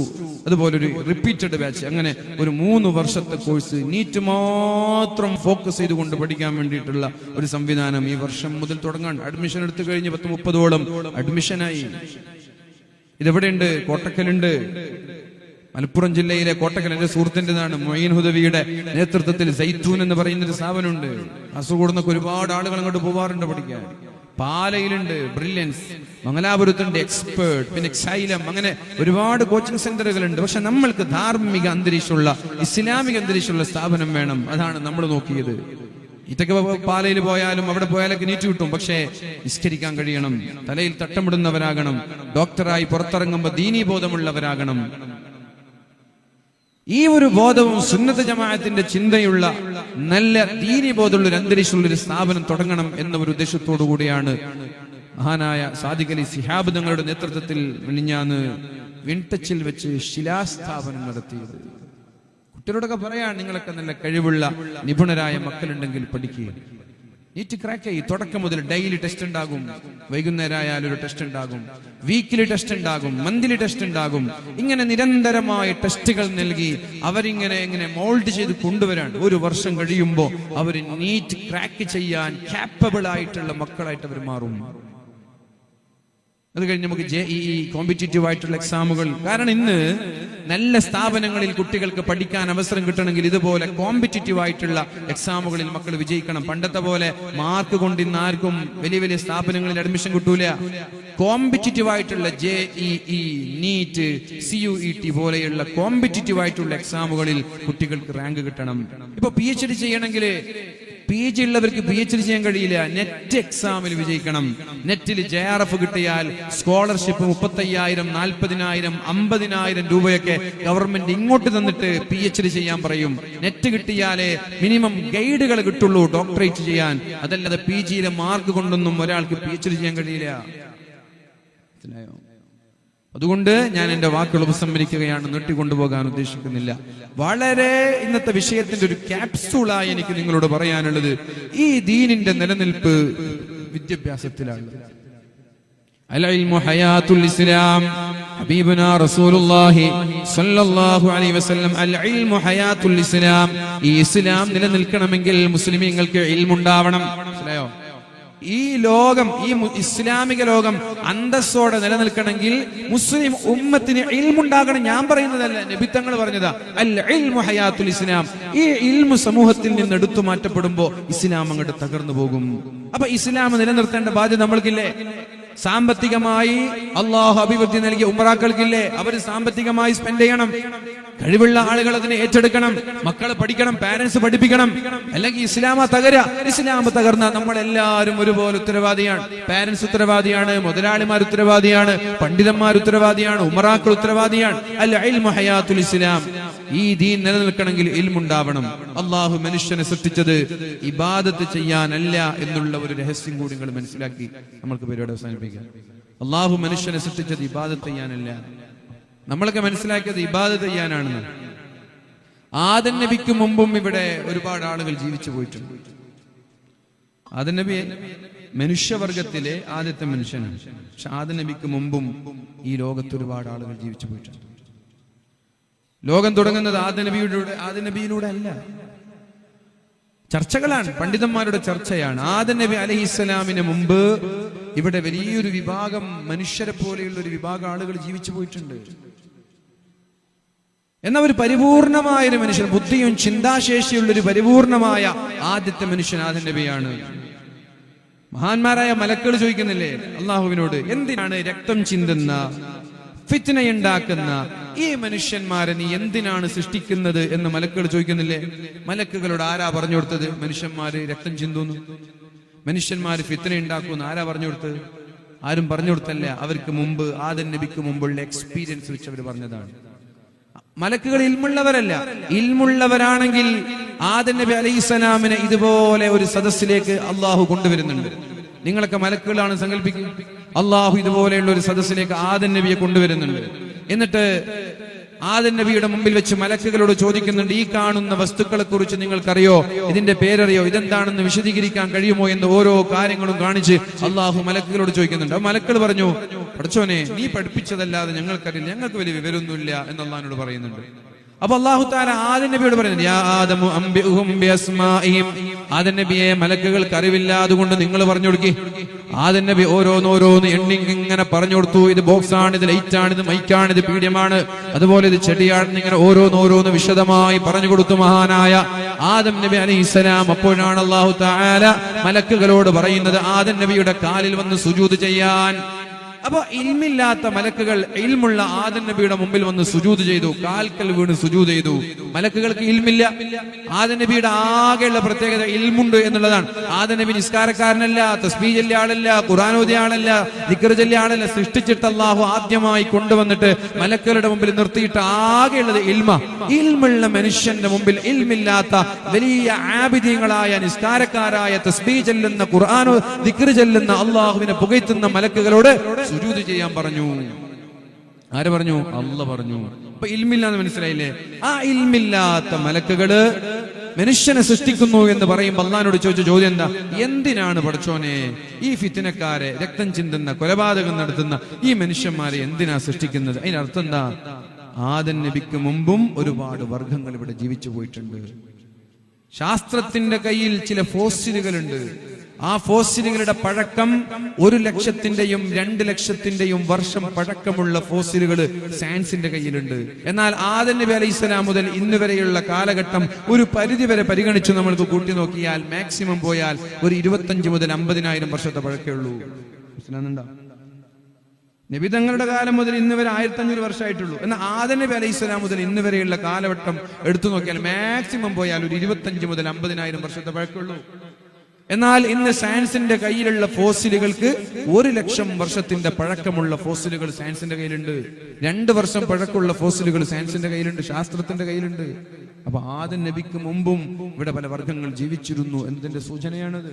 അതുപോലെ ഒരു റിപ്പീറ്റഡ് ബാച്ച് അങ്ങനെ ഒരു മൂന്ന് വർഷത്തെ കോഴ്സ് നീറ്റ് മാത്രം ഫോക്കസ് ചെയ്തുകൊണ്ട് പഠിക്കാൻ വേണ്ടിയിട്ടുള്ള ഒരു സംവിധാനം ഈ വർഷം മുതൽ തുടങ്ങാൻ അഡ്മിഷൻ എടുത്തു കഴിഞ്ഞ് പത്ത് മുപ്പതോളം അഡ്മിഷനായി ഇതെവിടെയുണ്ട്? കോട്ടക്കലുണ്ട്. മലപ്പുറം ജില്ലയിലെ കോട്ടക്കൽ എന്റെ സുഹൃത്തിന്റെതാണ് മൊയ്ൻ ഹുദവിയുടെ നേതൃത്വത്തിൽ സൈത്തൂൻ എന്ന് പറയുന്ന ഒരു സ്ഥാപനമുണ്ട്. കാസർഗോഡ് ഒരുപാട് ആളുകൾ അങ്ങോട്ട് പോവാറുണ്ട് പഠിക്കാൻ. പാലയിലുണ്ട് ബ്രില്യൻസ് മംഗലാപുരത്തുണ്ട് എക്സ്പേർട്ട് പിന്നെ ശൈലം അങ്ങനെ ഒരുപാട് കോച്ചിങ് സെന്ററുകൾ ഉണ്ട് പക്ഷെ നമ്മൾക്ക് ധാർമ്മിക അന്തരീക്ഷമുള്ള ഇസ്ലാമിക അന്തരീക്ഷമുള്ള സ്ഥാപനം വേണം. അതാണ് നമ്മൾ നോക്കിയത്. ഇതൊക്കെ പാലയിൽ പോയാലും അവിടെ പോയാലൊക്കെ നീറ്റ് കിട്ടും. പക്ഷേ നിസ്കരിക്കാൻ കഴിയണം. തലയിൽ തട്ടമിടുന്നവരാകണം. ഡോക്ടറായി പുറത്തിറങ്ങുമ്പോൾ ദീനീ ബോധമുള്ളവരാകണം ഈ ഒരു ബോധവും സുന്നത ജമാഅത്തിന്റെ ചിന്തയുള്ള നല്ല ദീനി ബോധമുള്ള ഒരു അന്തരീക്ഷമുള്ള ഒരു സ്ഥാപനം തുടങ്ങണം എന്ന ഒരു ഉദ്ദേശത്തോടു കൂടിയാണ് മഹാനായ സാദിഖ് അലി സിഹാബ് തങ്ങളുടെ നേതൃത്വത്തിൽ മിനിഞ്ഞാന്ന് വിൻടച്ചിൽ വെച്ച് ശിലാസ്ഥാപനം നടത്തിയത്. കുട്ടികളോടൊക്കെ പറയാൻ നിങ്ങളൊക്കെ നല്ല കഴിവുള്ള നിപുണരായ മക്കളുണ്ടെങ്കിൽ പഠിക്കുക നീറ്റ് ക്രാക്ക് ആയി തുടക്കം മുതൽ ഡെയിലി ടെസ്റ്റ് ഉണ്ടാകും. വൈകുന്നേരം ആയാലും ഒരു ടെസ്റ്റ് ഉണ്ടാകും. വീക്കിലി ടെസ്റ്റ് ഉണ്ടാകും. മന്ത്ലി ടെസ്റ്റ് ഉണ്ടാകും. ഇങ്ങനെ നിരന്തരമായ ടെസ്റ്റുകൾ നൽകി അവരിങ്ങനെ ഇങ്ങനെ മോൾഡ് ചെയ്ത് കൊണ്ടുവരാൻ ഒരു വർഷം കഴിയുമ്പോൾ അവർ നീറ്റ് ക്രാക്ക് ചെയ്യാൻ കാപ്പബിൾ ആയിട്ടുള്ള മക്കളായിട്ട് അവർ മാറും. അത് കഴിഞ്ഞ് നമുക്ക് ജെ ഇ കോമ്പറ്റീറ്റീവ് ആയിട്ടുള്ള എക്സാമുകൾ കാരണം ഇന്ന് നല്ല സ്ഥാപനങ്ങളിൽ കുട്ടികൾക്ക് പഠിക്കാൻ അവസരം കിട്ടണമെങ്കിൽ ഇതുപോലെ കോമ്പറ്റേറ്റീവ് ആയിട്ടുള്ള എക്സാമുകളിൽ മക്കൾ വിജയിക്കണം. പണ്ടത്തെ പോലെ മാർക്ക് കൊണ്ട് ഇന്ന് ആർക്കും വലിയ വലിയ സ്ഥാപനങ്ങളിൽ അഡ്മിഷൻ കിട്ടൂല. കോമ്പറ്റേറ്റീവ് ആയിട്ടുള്ള J E NEET C U E T പോലെയുള്ള കോമ്പറ്റേറ്റീവ് ആയിട്ടുള്ള എക്സാമുകളിൽ കുട്ടികൾക്ക് റാങ്ക് കിട്ടണം. ഇപ്പൊ പി എച്ച് ഡി ചെയ്യണമെങ്കിൽ പി ജി ഉള്ളവർക്ക് പി എച്ച് ഡി ചെയ്യാൻ കഴിയില്ല. നെറ്റ് എക്സാമിൽ വിജയിക്കണം. നെറ്റിൽ ജെ ആർ എഫ് കിട്ടിയാൽ സ്കോളർഷിപ്പ് മുപ്പത്തയ്യായിരം നാൽപ്പതിനായിരം അമ്പതിനായിരം രൂപയൊക്കെ ഗവൺമെന്റ് ഇങ്ങോട്ട് തന്നിട്ട് പി എച്ച് ഡി ചെയ്യാൻ പറയും. നെറ്റ് കിട്ടിയാലേ മിനിമം ഗൈഡുകൾ കിട്ടുള്ളൂ ഡോക്ടറേറ്റ് ചെയ്യാൻ. അതല്ലാതെ പി ജിയിലെ മാർക്ക് കൊണ്ടൊന്നും ഒരാൾക്ക് പി എച്ച് ഡി ചെയ്യാൻ കഴിയില്ല. അതുകൊണ്ട് ഞാൻ എന്റെ വാക്കുകൾ ഉപസംഹരിക്കുകയാണ് നീട്ടിക്കൊണ്ടുപോകാൻ ഉദ്ദേശിക്കുന്നില്ല. വളരെ ഇന്നത്തെ വിഷയത്തിന്റെ ഒരു ക്യാപ്സൂളായി എനിക്ക് നിങ്ങളോട് പറയാനുള്ളത് ഈ ദീനിന്റെ നിലനിൽപ്പ് വിദ്യാഭ്യാസത്തിലാണ്. ഇസ്ലാം റസൂലുള്ളാഹി അലൈഹി വസല്ലം അൽ ഇൽമു ഇസ്ലാം ഈ ഇസ്ലാം നിലനിൽക്കണമെങ്കിൽ മുസ്ലിമീങ്ങൾക്ക് ഇൽമുണ്ടാവണം. മനസ്സിലായോ? ഈ ലോകം ഈ ഇസ്ലാമിക ലോകം അന്തസ്സോടെ നിലനിൽക്കണമെങ്കിൽ മുസ്ലിം ഉമ്മത്തിന് ഇൽമുണ്ടാകണം. ഞാൻ പറയുന്നതല്ല നബിത്തങ്ങൾ പറഞ്ഞതാ അൽ ഇൽമു ഹയാത്തുൽ ഇസ്ലാം. ഈ ഇൽമു സമൂഹത്തിൽ നിന്ന് എടുത്തു മാറ്റപ്പെടുമ്പോ ഇസ്ലാം അങ്ങോട്ട് തകർന്നു പോകും. അപ്പൊ ഇസ്ലാം നിലനിർത്തേണ്ട ബാധ്യത നമ്മൾക്കില്ലേ? സാമ്പത്തികമായി അള്ളാഹു അഭിവൃദ്ധി നൽകിയ ഉമറാക്കൾക്കില്ലേ അവർ സാമ്പത്തികമായി സ്പെൻഡ് ചെയ്യണം. കഴിവുള്ള ആളുകൾ അതിനെ ഏറ്റെടുക്കണം. മക്കളെ പഠിക്കണം പാരന്റ്സ് പഠിപ്പിക്കണം. അല്ലെങ്കിൽ ഇസ്ലാമ തകര. ഇസ്ലാമ തകർന്ന നമ്മളെല്ലാവരും ഒരുപോലെ ഉത്തരവാദിയാണ്. പാരന്റ്സ് ഉത്തരവാദിയാണ് മുതലാളിമാർ ഉത്തരവാദിയാണ് പണ്ഡിതന്മാർ ഉത്തരവാദിയാണ് ഉമറാക്കൾ ഉത്തരവാദിയാണ്. അൽ ഹയാത്തുൽ ഇസ്ലാം. ഈ ദീൻ നിലനിൽക്കണമെങ്കിൽ ഇൽമുണ്ടാവണം. അള്ളാഹു മനുഷ്യനെ സൃഷ്ടിച്ചത് ഇബാദത്ത് ചെയ്യാനല്ല എന്നുള്ള ഒരു രഹസ്യം കൂടി നിങ്ങൾ മനസ്സിലാക്കി നമ്മൾക്ക് പരിപാടി അവസാനിപ്പിക്കാം. അള്ളാഹു മനുഷ്യനെ സൃഷ്ടിച്ചത് ഇബാദത്ത് ചെയ്യാനല്ല. നമ്മളൊക്കെ മനസ്സിലാക്കിയത് ഇബാദത്ത് ചെയ്യാനാണെന്ന്. ആദൻ നബിക്കും മുമ്പും ഇവിടെ ഒരുപാട് ആളുകൾ ജീവിച്ചു പോയിട്ടുണ്ട്. ആദൻ നബി മനുഷ്യവർഗത്തിലെ ആദ്യത്തെ മനുഷ്യനാണ്. പക്ഷെ ആദൻ നബിക്ക് മുമ്പും ഈ ലോകത്ത് ഒരുപാട് ആളുകൾ ജീവിച്ചു പോയിട്ടുണ്ട്. ലോകം തുടങ്ങുന്നത് ആദനബിയുടെ നബിയുടെ ആദൻ നബിയിലൂടെ അല്ല. ചർച്ചകളാണ് പണ്ഡിതന്മാരുടെ ചർച്ചയാണ്. ആദനബി അലഹി ഇസ്ലാമിന് മുമ്പ് ഇവിടെ വലിയൊരു വിഭാഗം മനുഷ്യരെ പോലെയുള്ള ഒരു വിഭാഗം ആളുകൾ ജീവിച്ചു പോയിട്ടുണ്ട്. എന്ന ഒരു പരിപൂർണമായ ഒരു മനുഷ്യൻ ബുദ്ധിയും ചിന്താശേഷിയുള്ള ഒരു പരിപൂർണമായ ആദ്യത്തെ മനുഷ്യൻ ആദൻ നബിയാണ് മഹാന്മാരായ മലക്കൾ ചോദിക്കുന്നില്ലേ അള്ളാഹുവിനോട് എന്തിനാണ് രക്തം ചിന്തുന്ന ഫിറ്റ്നയുണ്ടാക്കുന്ന ഈ മനുഷ്യന്മാരെ നീ എന്തിനാണ് സൃഷ്ടിക്കുന്നത് എന്ന് മലക്കുകൾ ചോദിക്കുന്നില്ലേ? മലക്കുകളോട് ആരാ പറഞ്ഞു കൊടുത്തത്? മനുഷ്യന്മാര് രക്തം ചിന്തുന്നു. മനുഷ്യന്മാര് ഫിത്തന ഉണ്ടാക്കുന്നു ആരാ പറഞ്ഞു കൊടുത്തത്? ആരും പറഞ്ഞു കൊടുത്തല്ല. അവർക്ക് മുമ്പ് ആദൻ നബിക്ക് മുമ്പുള്ള എക്സ്പീരിയൻസ് വെച്ച് അവർ പറഞ്ഞതാണ്. മലക്കുകൾ ഇൽമുള്ളവരല്ല. ഇൽമുള്ളവരാണെങ്കിൽ ആദൻ നബി അലൈഹിസ്സലാമിനെ ഇതുപോലെ ഒരു സദസ്സിലേക്ക് അള്ളാഹു കൊണ്ടുവരുന്നുണ്ട്. നിങ്ങളൊക്കെ മലക്കുകളാണ് സങ്കല്പിക്കുക അള്ളാഹു ഇതുപോലെയുള്ള ഒരു സദസ്സിലേക്ക് ആദൻ നബിയെ കൊണ്ടുവരുന്നുണ്ട്. എന്നിട്ട് ആദൻ നബിയുടെ മുമ്പിൽ വെച്ച് മലക്കുകളോട് ചോദിക്കുന്നുണ്ട് ഈ കാണുന്ന വസ്തുക്കളെ കുറിച്ച് നിങ്ങൾക്കറിയോ? ഇതിന്റെ പേരറിയോ? ഇതെന്താണെന്ന് വിശദീകരിക്കാൻ കഴിയുമോ? എന്ന് ഓരോ കാര്യങ്ങളും കാണിച്ച് അള്ളാഹു മലക്കുകളോട് ചോദിക്കുന്നുണ്ട്. ആ മലക്കൾ പറഞ്ഞു പഠിച്ചോനെ നീ പഠിപ്പിച്ചതല്ലാതെ ഞങ്ങൾക്കറിയില്ല ഞങ്ങൾക്ക് വലിയ വിവരമൊന്നുമില്ല എന്ന് പറയുന്നുണ്ട്. അപ്പൊ അള്ളാഹു താല ആദ്യ നബിയോട് പറയുന്നത് യാ ആദൻ നബിയെ മലക്കുകൾക്ക് അറിവില്ല അതുകൊണ്ട് നിങ്ങൾ പറഞ്ഞു കൊടുക്കി. ആദ്യ നബി ഓരോന്നോരോന്ന് എണ്ണി ഇങ്ങനെ പറഞ്ഞു കൊടുത്തു. ഇത് ബോക്സ് ആണ് ഇത് ലൈറ്റ് ആണ് ഇത് മൈക്കാണ് ഇത് പീഡ്യമാണ്. അതുപോലെ ഇത് ചെടിയാണെന്ന് ഇങ്ങനെ ഓരോന്നോരോന്ന് വിശദമായി പറഞ്ഞു കൊടുത്തു മഹാനായ ആദം നബി അലൈഹിസ്സലാം അപ്പോഴാണ് അള്ളാഹു താല മലക്കുകളോട് പറയുന്നത് ആദൻ നബിയുടെ കാലിൽ വന്ന് സുജൂത് ചെയ്യാൻ. അപ്പൊ ഇൽമില്ലാത്ത മലക്കുകൾ ഇൽമുള്ള ആദൻ നബിയുടെ മുമ്പിൽ വന്ന് സുജൂത് ചെയ്തു. കാൽക്കൽ വീണ് സുജൂത് ചെയ്തു. മലക്കുകൾക്ക് ഇൽമില്ല. ആദൻ നബിയുടെ ആകെയുള്ള പ്രത്യേകത ഇൽമുണ്ട് എന്നുള്ളതാണ്. ആദൻ നബി നിസ്കാരക്കാരനല്ല തസ്ബീ ചൊല്ലിയ ആളല്ല ഖുറാനോദി ആളല്ല ദിക്കർ ചൊല്ലിയ ആളല്ല. സൃഷ്ടിച്ചിട്ട് അള്ളാഹു ആദ്യമായി കൊണ്ടുവന്നിട്ട് മലക്കുകളുടെ മുമ്പിൽ നിർത്തിയിട്ട് ആകെയുള്ളത് ഇൽമ. ഇൽമുള്ള മനുഷ്യന്റെ മുമ്പിൽ ഇൽമില്ലാത്ത വലിയ ആബിദ്യങ്ങളായ നിസ്കാരക്കാരായ തസ്ബീ ചെല്ലുന്ന ഖുർആാനോ ദിക്ർ ചെല്ലുന്ന അള്ളാഹുവിനെ പുകയ്ത്തുന്ന മലക്കുകളോട് സുജൂത് ചെയ്യാൻ പറഞ്ഞു. ആര് പറഞ്ഞു? അള്ള പറഞ്ഞു. അപ്പൊ ഇൽമില്ലാന്ന് മനസ്സിലായില്ലേ? ആ ഇൽമില്ലാത്ത മലക്കുകൾ മനുഷ്യനെ സൃഷ്ടിക്കുന്നു എന്ന് പറയുമ്പോൾ അള്ളഹാനോട് ചോദിച്ച ചോദ്യം എന്താ? എന്തിനാണ് പഠിച്ചോനെ ഈ ഫിത്തിനക്കാരെ രക്തം ചിന്തുന്ന കൊലപാതകം നടത്തുന്ന ഈ മനുഷ്യന്മാരെ എന്തിനാ സൃഷ്ടിക്കുന്നത്? അതിന്റെ അർത്ഥം എന്താ? ആദൻ നബിക്ക് മുമ്പും ഒരുപാട് വർഗങ്ങൾ ഇവിടെ ജീവിച്ചു പോയിട്ടുണ്ട്. ശാസ്ത്രത്തിന്റെ കയ്യിൽ ചില ഫോസിലുകളുണ്ട്. ആ ഫോസിലുകളുടെ പഴക്കം ഒരു ലക്ഷത്തിന്റെയും രണ്ട് ലക്ഷത്തിന്റെയും വർഷം പഴക്കമുള്ള ഫോസിലുകൾ സയൻസിന്റെ കയ്യിലുണ്ട്. എന്നാൽ നബി അലൈഹി സ്വലാം മുതൽ ഇന്ന് വരെയുള്ള കാലഘട്ടം ഒരു പരിധി വരെ പരിഗണിച്ച് നമ്മൾക്ക് കൂട്ടി നോക്കിയാൽ മാക്സിമം പോയാൽ ഒരു ഇരുപത്തഞ്ച് മുതൽ അമ്പതിനായിരം വർഷത്തെ പഴക്കേ ഉള്ളൂ. നബിതങ്ങളുടെ കാലം മുതൽ ഇന്ന് വരെ ആയിരത്തി അഞ്ഞൂറ് വർഷമായിട്ടുള്ളൂ. എന്നാൽ നബി അലൈഹി സ്വലാം മുതൽ ഇന്ന് വരെയുള്ള കാലഘട്ടം എടുത്തു നോക്കിയാൽ മാക്സിമം പോയാൽ ഒരു ഇരുപത്തഞ്ച് മുതൽ അമ്പതിനായിരം വർഷത്തെ പഴക്കമുള്ളൂ എന്നാൽ ഇന്ന് സയൻസിന്റെ കയ്യിലുള്ള ഫോസിലുകൾക്ക് ഒരു ലക്ഷം വർഷത്തിന്റെ പഴക്കമുള്ള ഫോസിലുകൾ സയൻസിന്റെ കയ്യിലുണ്ട്. രണ്ട് വർഷം പഴക്കമുള്ള ഫോസിലുകൾ സയൻസിന്റെ കയ്യിലുണ്ട് ശാസ്ത്രത്തിന്റെ കയ്യിലുണ്ട്. അപ്പൊ ആദ്യം നബിക്ക് മുമ്പും ഇവിടെ പല വർഗങ്ങൾ ജീവിച്ചിരുന്നു എന്നതിന്റെ സൂചനയാണത്.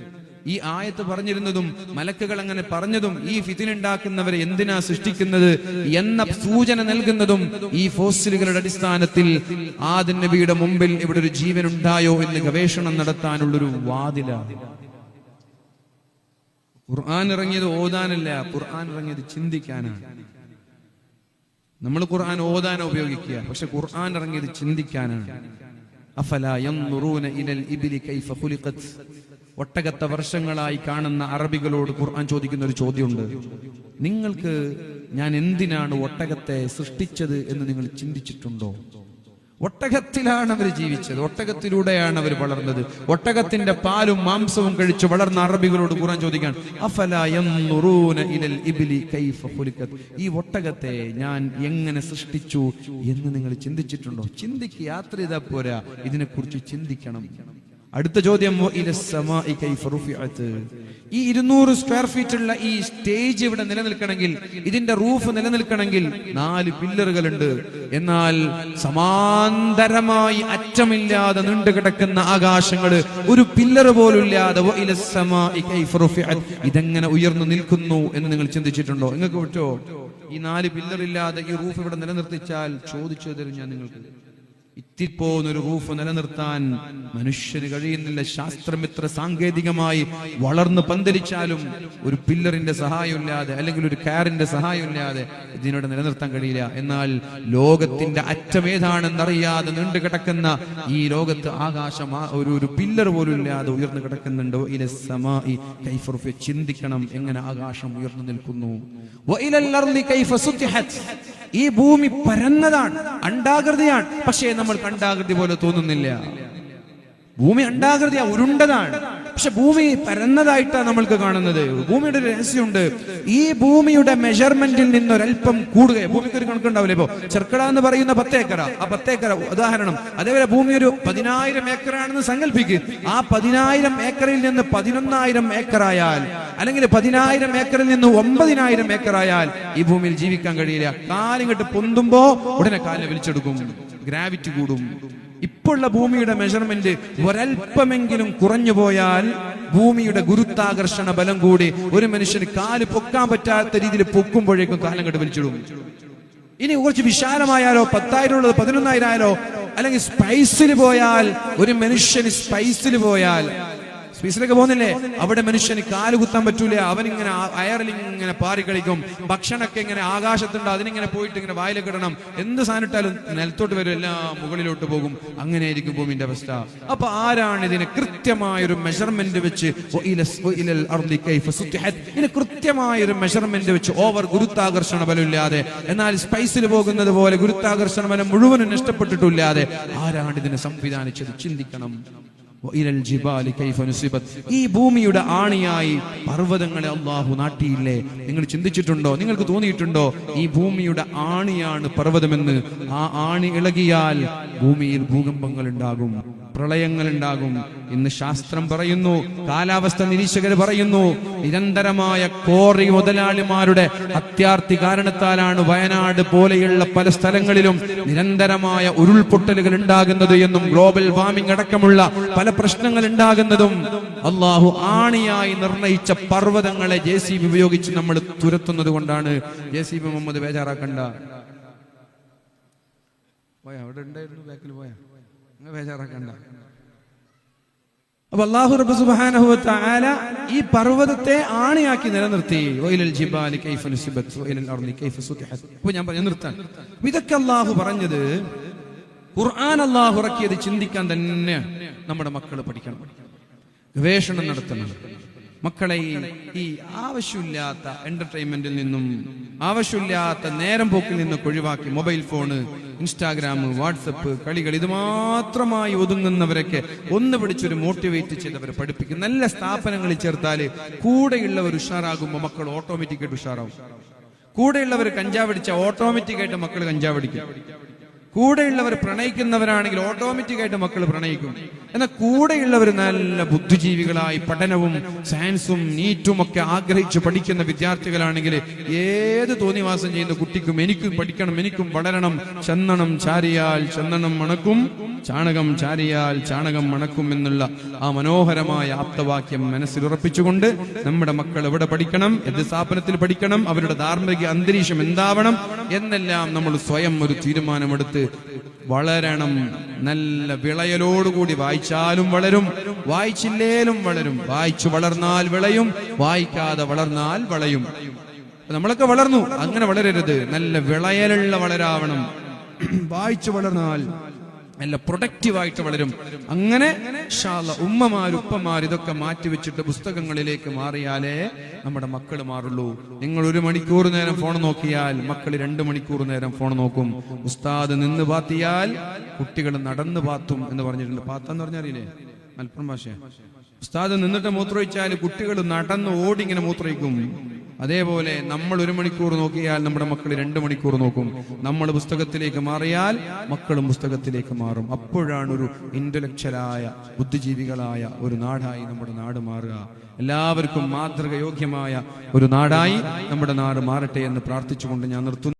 ഈ ആയത്ത് പറഞ്ഞിരുന്നതും മലക്കുകൾ അങ്ങനെ പറഞ്ഞതും ഈ ഫിതിലുണ്ടാക്കുന്നവരെ എന്തിനാ സൃഷ്ടിക്കുന്നത് എന്ന സൂചന നൽകുന്നതും ഈ ഫോസിലുകളുടെ അടിസ്ഥാനത്തിൽ ആദ്യ നബിയുടെ മുമ്പിൽ ഇവിടെ ഒരു ജീവൻ ഉണ്ടായോ എന്ന് ഗവേഷണം നടത്താനുള്ളൊരു വാതിലാണ്. ഖുർആൻ ഇറങ്ങിയത് ഓതാനല്ല ഖുർആൻ ഇറങ്ങിയത് ചിന്തിക്കാനാണ്. നമ്മൾ ഖുർആൻ ഓതാൻ ഉപയോഗിക്കുക പക്ഷെ ഖുർആൻ ഇറങ്ങിയത് ചിന്തിക്കാനാണ്. ഒട്ടകത്തെ വർഷങ്ങളായി കാണുന്ന അറബികളോട് ഖുർആൻ ചോദിക്കുന്ന ഒരു ചോദ്യമുണ്ട്. നിങ്ങൾക്ക് ഞാൻ എന്തിനാണ് ഒട്ടകത്തെ സൃഷ്ടിച്ചത് എന്ന് നിങ്ങൾ ചിന്തിച്ചിട്ടുണ്ടോ? ഒട്ടകത്തിലാണ് അവർ ജീവിച്ചത്. ഒട്ടകത്തിലൂടെയാണ് അവർ വളർന്നത്. ഒട്ടകത്തിന്റെ പാലും മാംസവും കഴിച്ച് വളർന്ന അറബികളോട് ഖുർആൻ ചോദിക്കാൻ ഈ ഒട്ടകത്തെ ഞാൻ എങ്ങനെ സൃഷ്ടിച്ചു എന്ന് നിങ്ങൾ ചിന്തിച്ചിട്ടുണ്ടോ? ചിന്തിക്ക് യാത്ര ചെയ്താൽ പോരാ. ഇതിനെക്കുറിച്ച് ചിന്തിക്കണം. അടുത്ത ചോദ്യം ഈ ഇരുന്നൂറ് സ്ക്വയർ ഫീറ്റ് ഉള്ള ഈ സ്റ്റേജ് ഇവിടെ നിലനിൽക്കണമെങ്കിൽ ഇതിന്റെ റൂഫ് നിലനിൽക്കണമെങ്കിൽ നാല് പില്ലറുകളുണ്ട് എന്നാൽ സമാന്തരമായി അറ്റമില്ലാതെ നീണ്ടു കിടക്കുന്ന ആകാശങ്ങൾ ഒരു പില്ലർ പോലും ഇല്ലാതെ വ ഇല സ്സമാഇ കൈഫ റുഫിഅത്. ഇതെങ്ങനെ ഉയർന്നു നിൽക്കുന്നു എന്ന് നിങ്ങൾ ചിന്തിച്ചിട്ടുണ്ടോ നിങ്ങൾക്ക് പറ്റോ ഈ നാല് പില്ലർ ഇല്ലാതെ ഈ റൂഫ് ഇവിടെ നിലനിർത്തിച്ചാൽ ചോദിച്ചു തരും ഞാൻ നിങ്ങൾക്ക് ഇത്തിപ്പോന്ന ഒരു റൂഫ് നിലനിർത്താൻ മനുഷ്യന് കഴിയുന്നില്ല. ശാസ്ത്രം ഇത്ര സാങ്കേതികമായി വളർന്ന് പന്തലിച്ചാലും ഒരു പില്ലറിന്റെ സഹായമില്ലാതെ അല്ലെങ്കിൽ ഒരു കയറിന്റെ സഹായമില്ലാതെ ഇതിനോട് നിലനിർത്താൻ കഴിയില്ല. എന്നാൽ ലോകത്തിന്റെ അറ്റം ഏതാണെന്നറിയാതെ നീണ്ടു കിടക്കുന്ന ഈ ലോകത്ത് ആകാശം ഒരു ഒരു പില്ലർ പോലും ഇല്ലാതെ ഉയർന്നു കിടക്കുന്നുണ്ട്. ചിന്തിക്കണം എങ്ങനെ ആകാശം ഉയർന്നു നിൽക്കുന്നു. ഈ ഭൂമി പരന്നതാണ് അണ്ടാകൃതിയാണ് പക്ഷേ നമ്മൾ കണ്ടാകൃതി പോലെ തോന്നുന്നില്ല. ഭൂമി അണ്ടാകൃതിയാ ഉരുണ്ടതാണ്. പക്ഷെ ഭൂമി പരന്നതായിട്ടാണ് നമ്മൾക്ക് കാണുന്നത്. ഭൂമിയുടെ ഒരു രഹസ്യമുണ്ട്. ഈ ഭൂമിയുടെ മെഷർമെന്റിൽ നിന്ന് ഒരല്പം കൂടുക ഭൂമിക്ക് ഒരു കണക്കുണ്ടാവില്ലേ ഇപ്പോ? ചെർക്കട എന്ന് പറയുന്ന പത്തേക്കറ. ആ പത്തേക്കറ ഉദാഹരണം. അതേപോലെ ഭൂമി ഒരു പതിനായിരം ഏക്കറാണെന്ന് സങ്കല്പിക്ക് ആ പതിനായിരം ഏക്കറിൽ നിന്ന് പതിനൊന്നായിരം ഏക്കറായാൽ അല്ലെങ്കിൽ പതിനായിരം ഏക്കറിൽ നിന്ന് ഒമ്പതിനായിരം ഏക്കറായാൽ ഈ ഭൂമിയിൽ ജീവിക്കാൻ കഴിയില്ല. കാലിങ്ങട്ട് പൊന്തുമ്പോ ഉടനെ കാലിനെ വലിച്ചെടുക്കും. ഗ്രാവിറ്റി കൂടും. ഇപ്പോഴുള്ള ഭൂമിയുടെ മെഷർമെന്റ് ഒരല്പമെങ്കിലും കുറഞ്ഞു പോയാൽ ഭൂമിയുടെ ഗുരുത്വാകർഷണ ബലം കൂടി ഒരു മനുഷ്യന് കാൽ പൊക്കാൻ പറ്റാത്ത രീതിയിൽ പൊക്കുമ്പോഴേക്കും കാലം കണ്ട് വലിച്ചിടും. ഇനി കുറച്ച് വിശാലമായാലോ പത്തായിരം ഉള്ളത് പതിനൊന്നായിരം ആയാലോ അല്ലെങ്കിൽ സ്പൈസിൽ പോയാൽ ഒരു മനുഷ്യന് സ്പൈസിൽ പോയാൽ സ്പേസിലൊക്കെ പോകുന്നില്ലേ? അവിടെ മനുഷ്യന് കാൽ കുത്താൻ പറ്റൂല. അവനിങ്ങനെ അയറിൽ ഇങ്ങനെ പാറി കളിക്കും. ഭക്ഷണമൊക്കെ ഇങ്ങനെ ആകാശത്തുണ്ട്. അതിനിങ്ങനെ പോയിട്ട് ഇങ്ങനെ വായിലൊക്കെ ഇടണം. എന്ത് സാധനം ഇട്ടാലും നിലത്തോട്ട് വരും. എല്ലാം മുകളിലോട്ട് പോകും. അങ്ങനെ ആയിരിക്കും ഭൂമിന്റെ അവസ്ഥ. അപ്പൊ ആരാണ് ഇതിന് കൃത്യമായ ഒരു മെഷർമെന്റ് വെച്ച്. ഇതിന് കൃത്യമായ ഒരു മെഷർമെന്റ് വെച്ച് ഓവർ ഗുരുത്വാകർഷണ ബലമില്ലാതെ. എന്നാൽ സ്പൈസിൽ പോകുന്നത് പോലെ ഗുരുത്വാകർഷണ ബലം മുഴുവനും നഷ്ടപ്പെട്ടിട്ടില്ലാതെ ആരാണ് ഇതിനെ സംവിധാനിച്ചത്? ചിന്തിക്കണം. ഈ ഭൂമിയുടെ ആണിയായി പർവതങ്ങളെ അള്ളാഹു നാട്ടിയില്ലേ? നിങ്ങൾ ചിന്തിച്ചിട്ടുണ്ടോ? നിങ്ങൾക്ക് തോന്നിയിട്ടുണ്ടോ? ഈ ഭൂമിയുടെ ആണിയാണ് പർവതമെന്ന്? ആ ആണി ഇളകിയാൽ ഭൂമിയിൽ ഭൂകമ്പങ്ങൾ ഉണ്ടാകും. പ്രളയങ്ങൾ ഉണ്ടാകും ഇന്ന് ശാസ്ത്രം പറയുന്നു കാലാവസ്ഥ നിരീക്ഷകർ പറയുന്നു നിരന്തരമായ കോറി മുതലാളിമാരുടെ അത്യാർത്തി കാരണത്താലാണ് വയനാട് പോലെയുള്ള പല സ്ഥലങ്ങളിലും നിരന്തരമായ ഉരുൾപൊട്ടലുകൾ ഉണ്ടാകുന്നത് എന്നും ഗ്ലോബൽ വാർമിംഗ് അടക്കമുള്ള പല പ്രശ്നങ്ങൾ ഉണ്ടാകുന്നതും അള്ളാഹു ആണിയായി നിർണയിച്ച പർവതങ്ങളെ ജെ സി ബി ഉപയോഗിച്ച് നമ്മൾ തുരത്തുന്നത് കൊണ്ടാണ്. ജെ സി ബി മുഹമ്മദ് ബേജാറാക്കണ്ട. പോയാ അവിടെ ഉണ്ടായിരുന്നു ബാക്കിൽ പോയാ. ബേജാറാക്കണ്ട. അപ്പൊ അള്ളാഹു റബ്ബ് സുബ്ഹാനഹു ആല ഈ പർവതത്തെ ആണിയാക്കി നിലനിർത്തി. അപ്പൊ ഞാൻ പറഞ്ഞു നിർത്താൻ. ഇതൊക്കെ അള്ളാഹു പറഞ്ഞത് ഖുർആൻ അള്ളാഹു ഇറക്കിയത് ചിന്തിക്കാൻ തന്നെ നമ്മുടെ മക്കൾ പഠിക്കണം. ഗവേഷണം നടത്തണം. മക്കളെ ഈ- ആവശ്യമില്ലാത്ത എന്റർടൈൻമെന്റിൽ നിന്നും ആവശ്യമില്ലാത്ത നേരം പോക്കിൽ നിന്നും ഒഴിവാക്കി മൊബൈൽ ഫോണ് ഇൻസ്റ്റാഗ്രാം വാട്സപ്പ് കളികൾ ഇത് മാത്രമായി ഒതുങ്ങുന്നവരൊക്കെ ഒന്ന് പിടിച്ചൊരു മോട്ടിവേറ്റ് ചെയ്തവരെ പഠിപ്പിക്കും. നല്ല സ്ഥാപനങ്ങളിൽ ചേർത്താൽ കൂടെയുള്ളവർ ഉഷാറാകുമ്പോൾ മക്കൾ ഓട്ടോമാറ്റിക്കായിട്ട് ഉഷാറാവും. കൂടെയുള്ളവർ കഞ്ചാവടിച്ച ഓട്ടോമാറ്റിക്കായിട്ട് മക്കൾ കഞ്ചാവ് അടിക്കും കൂടെയുള്ളവർ പ്രണയിക്കുന്നവരാണെങ്കിൽ ഓട്ടോമാറ്റിക്കായിട്ട് മക്കൾ പ്രണയിക്കും. എന്നാൽ കൂടെയുള്ളവർ നല്ല ബുദ്ധിജീവികളായി പഠനവും സയൻസും നീറ്റും ഒക്കെ ആഗ്രഹിച്ച് പഠിക്കുന്ന വിദ്യാർത്ഥികളാണെങ്കിൽ ഏത് തോന്നിവാസം ചെയ്യുന്ന കുട്ടിക്കും എനിക്കും പഠിക്കണം എനിക്കും വളരണം. ചന്ദനം ചാരിയാൽ ചന്ദനം മണക്കും ചാണകം ചാരിയാൽ ചാണകം മണക്കും എന്നുള്ള ആ മനോഹരമായ ആപ്തവാക്യം മനസ്സിൽ ഉറപ്പിച്ചുകൊണ്ട് നമ്മുടെ മക്കൾ എവിടെ പഠിക്കണം എന്ത് സ്ഥാപനത്തിൽ പഠിക്കണം അവരുടെ ധാർമ്മിക അന്തരീക്ഷം എന്താവണം എന്നെല്ലാം നമ്മൾ സ്വയം ഒരു തീരുമാനമെടുത്ത് വളരണം. നല്ല വിളയലോടുകൂടി വായിച്ചാലും വളരും. വായിച്ചില്ലേലും വളരും. വായിച്ചു വളർന്നാൽ വിളയും. വായിക്കാതെ വളർന്നാൽ വളയും. നമ്മളൊക്കെ വളർന്നു. അങ്ങനെ വളരരുത്. നല്ല വിളയലുള്ള വളരാവണം. വായിച്ചു വളർന്നാൽ നല്ല പ്രൊഡക്റ്റീവായിട്ട് വളരും. അങ്ങനെ ഉമ്മമാർ ഉപ്പമാർ ഇതൊക്കെ മാറ്റിവെച്ചിട്ട് പുസ്തകങ്ങളിലേക്ക് മാറിയാലേ നമ്മുടെ മക്കൾ മാറുള്ളൂ. നിങ്ങൾ ഒരു മണിക്കൂർ നേരം ഫോൺ നോക്കിയാൽ മക്കൾ രണ്ട് മണിക്കൂർ നേരം ഫോൺ നോക്കും. ഉസ്താദ് നിന്ന് പാത്തിയാൽ കുട്ടികൾ നടന്ന് പാത്തും എന്ന് പറഞ്ഞിട്ടുണ്ട്. പാത്തെന്ന് പറഞ്ഞറിയില്ലേ മലപ്പുറം ഭാഷ ഉസ്താദ് നിന്നിട്ട് മൂത്രമൊഴിച്ചാൽ കുട്ടികൾ നടന്ന് ഓടി ഇങ്ങനെ മൂത്രമൊഴിക്കും. അതേപോലെ നമ്മൾ ഒരു മണിക്കൂർ നോക്കിയാൽ നമ്മുടെ മക്കൾ രണ്ട് മണിക്കൂർ നോക്കും. നമ്മൾ പുസ്തകത്തിലേക്ക് മാറിയാൽ മക്കളും പുസ്തകത്തിലേക്ക് മാറും. അപ്പോഴാണ് ഒരു ഇന്റലക്ച്വലായ ബുദ്ധിജീവികളായ ഒരു നാടായി നമ്മുടെ നാട് മാറുക. എല്ലാവർക്കും മാതൃകയോഗ്യമായ ഒരു നാടായി നമ്മുടെ നാട് മാറട്ടെ എന്ന് പ്രാർത്ഥിച്ചുകൊണ്ട് ഞാൻ നിർത്തുന്നു.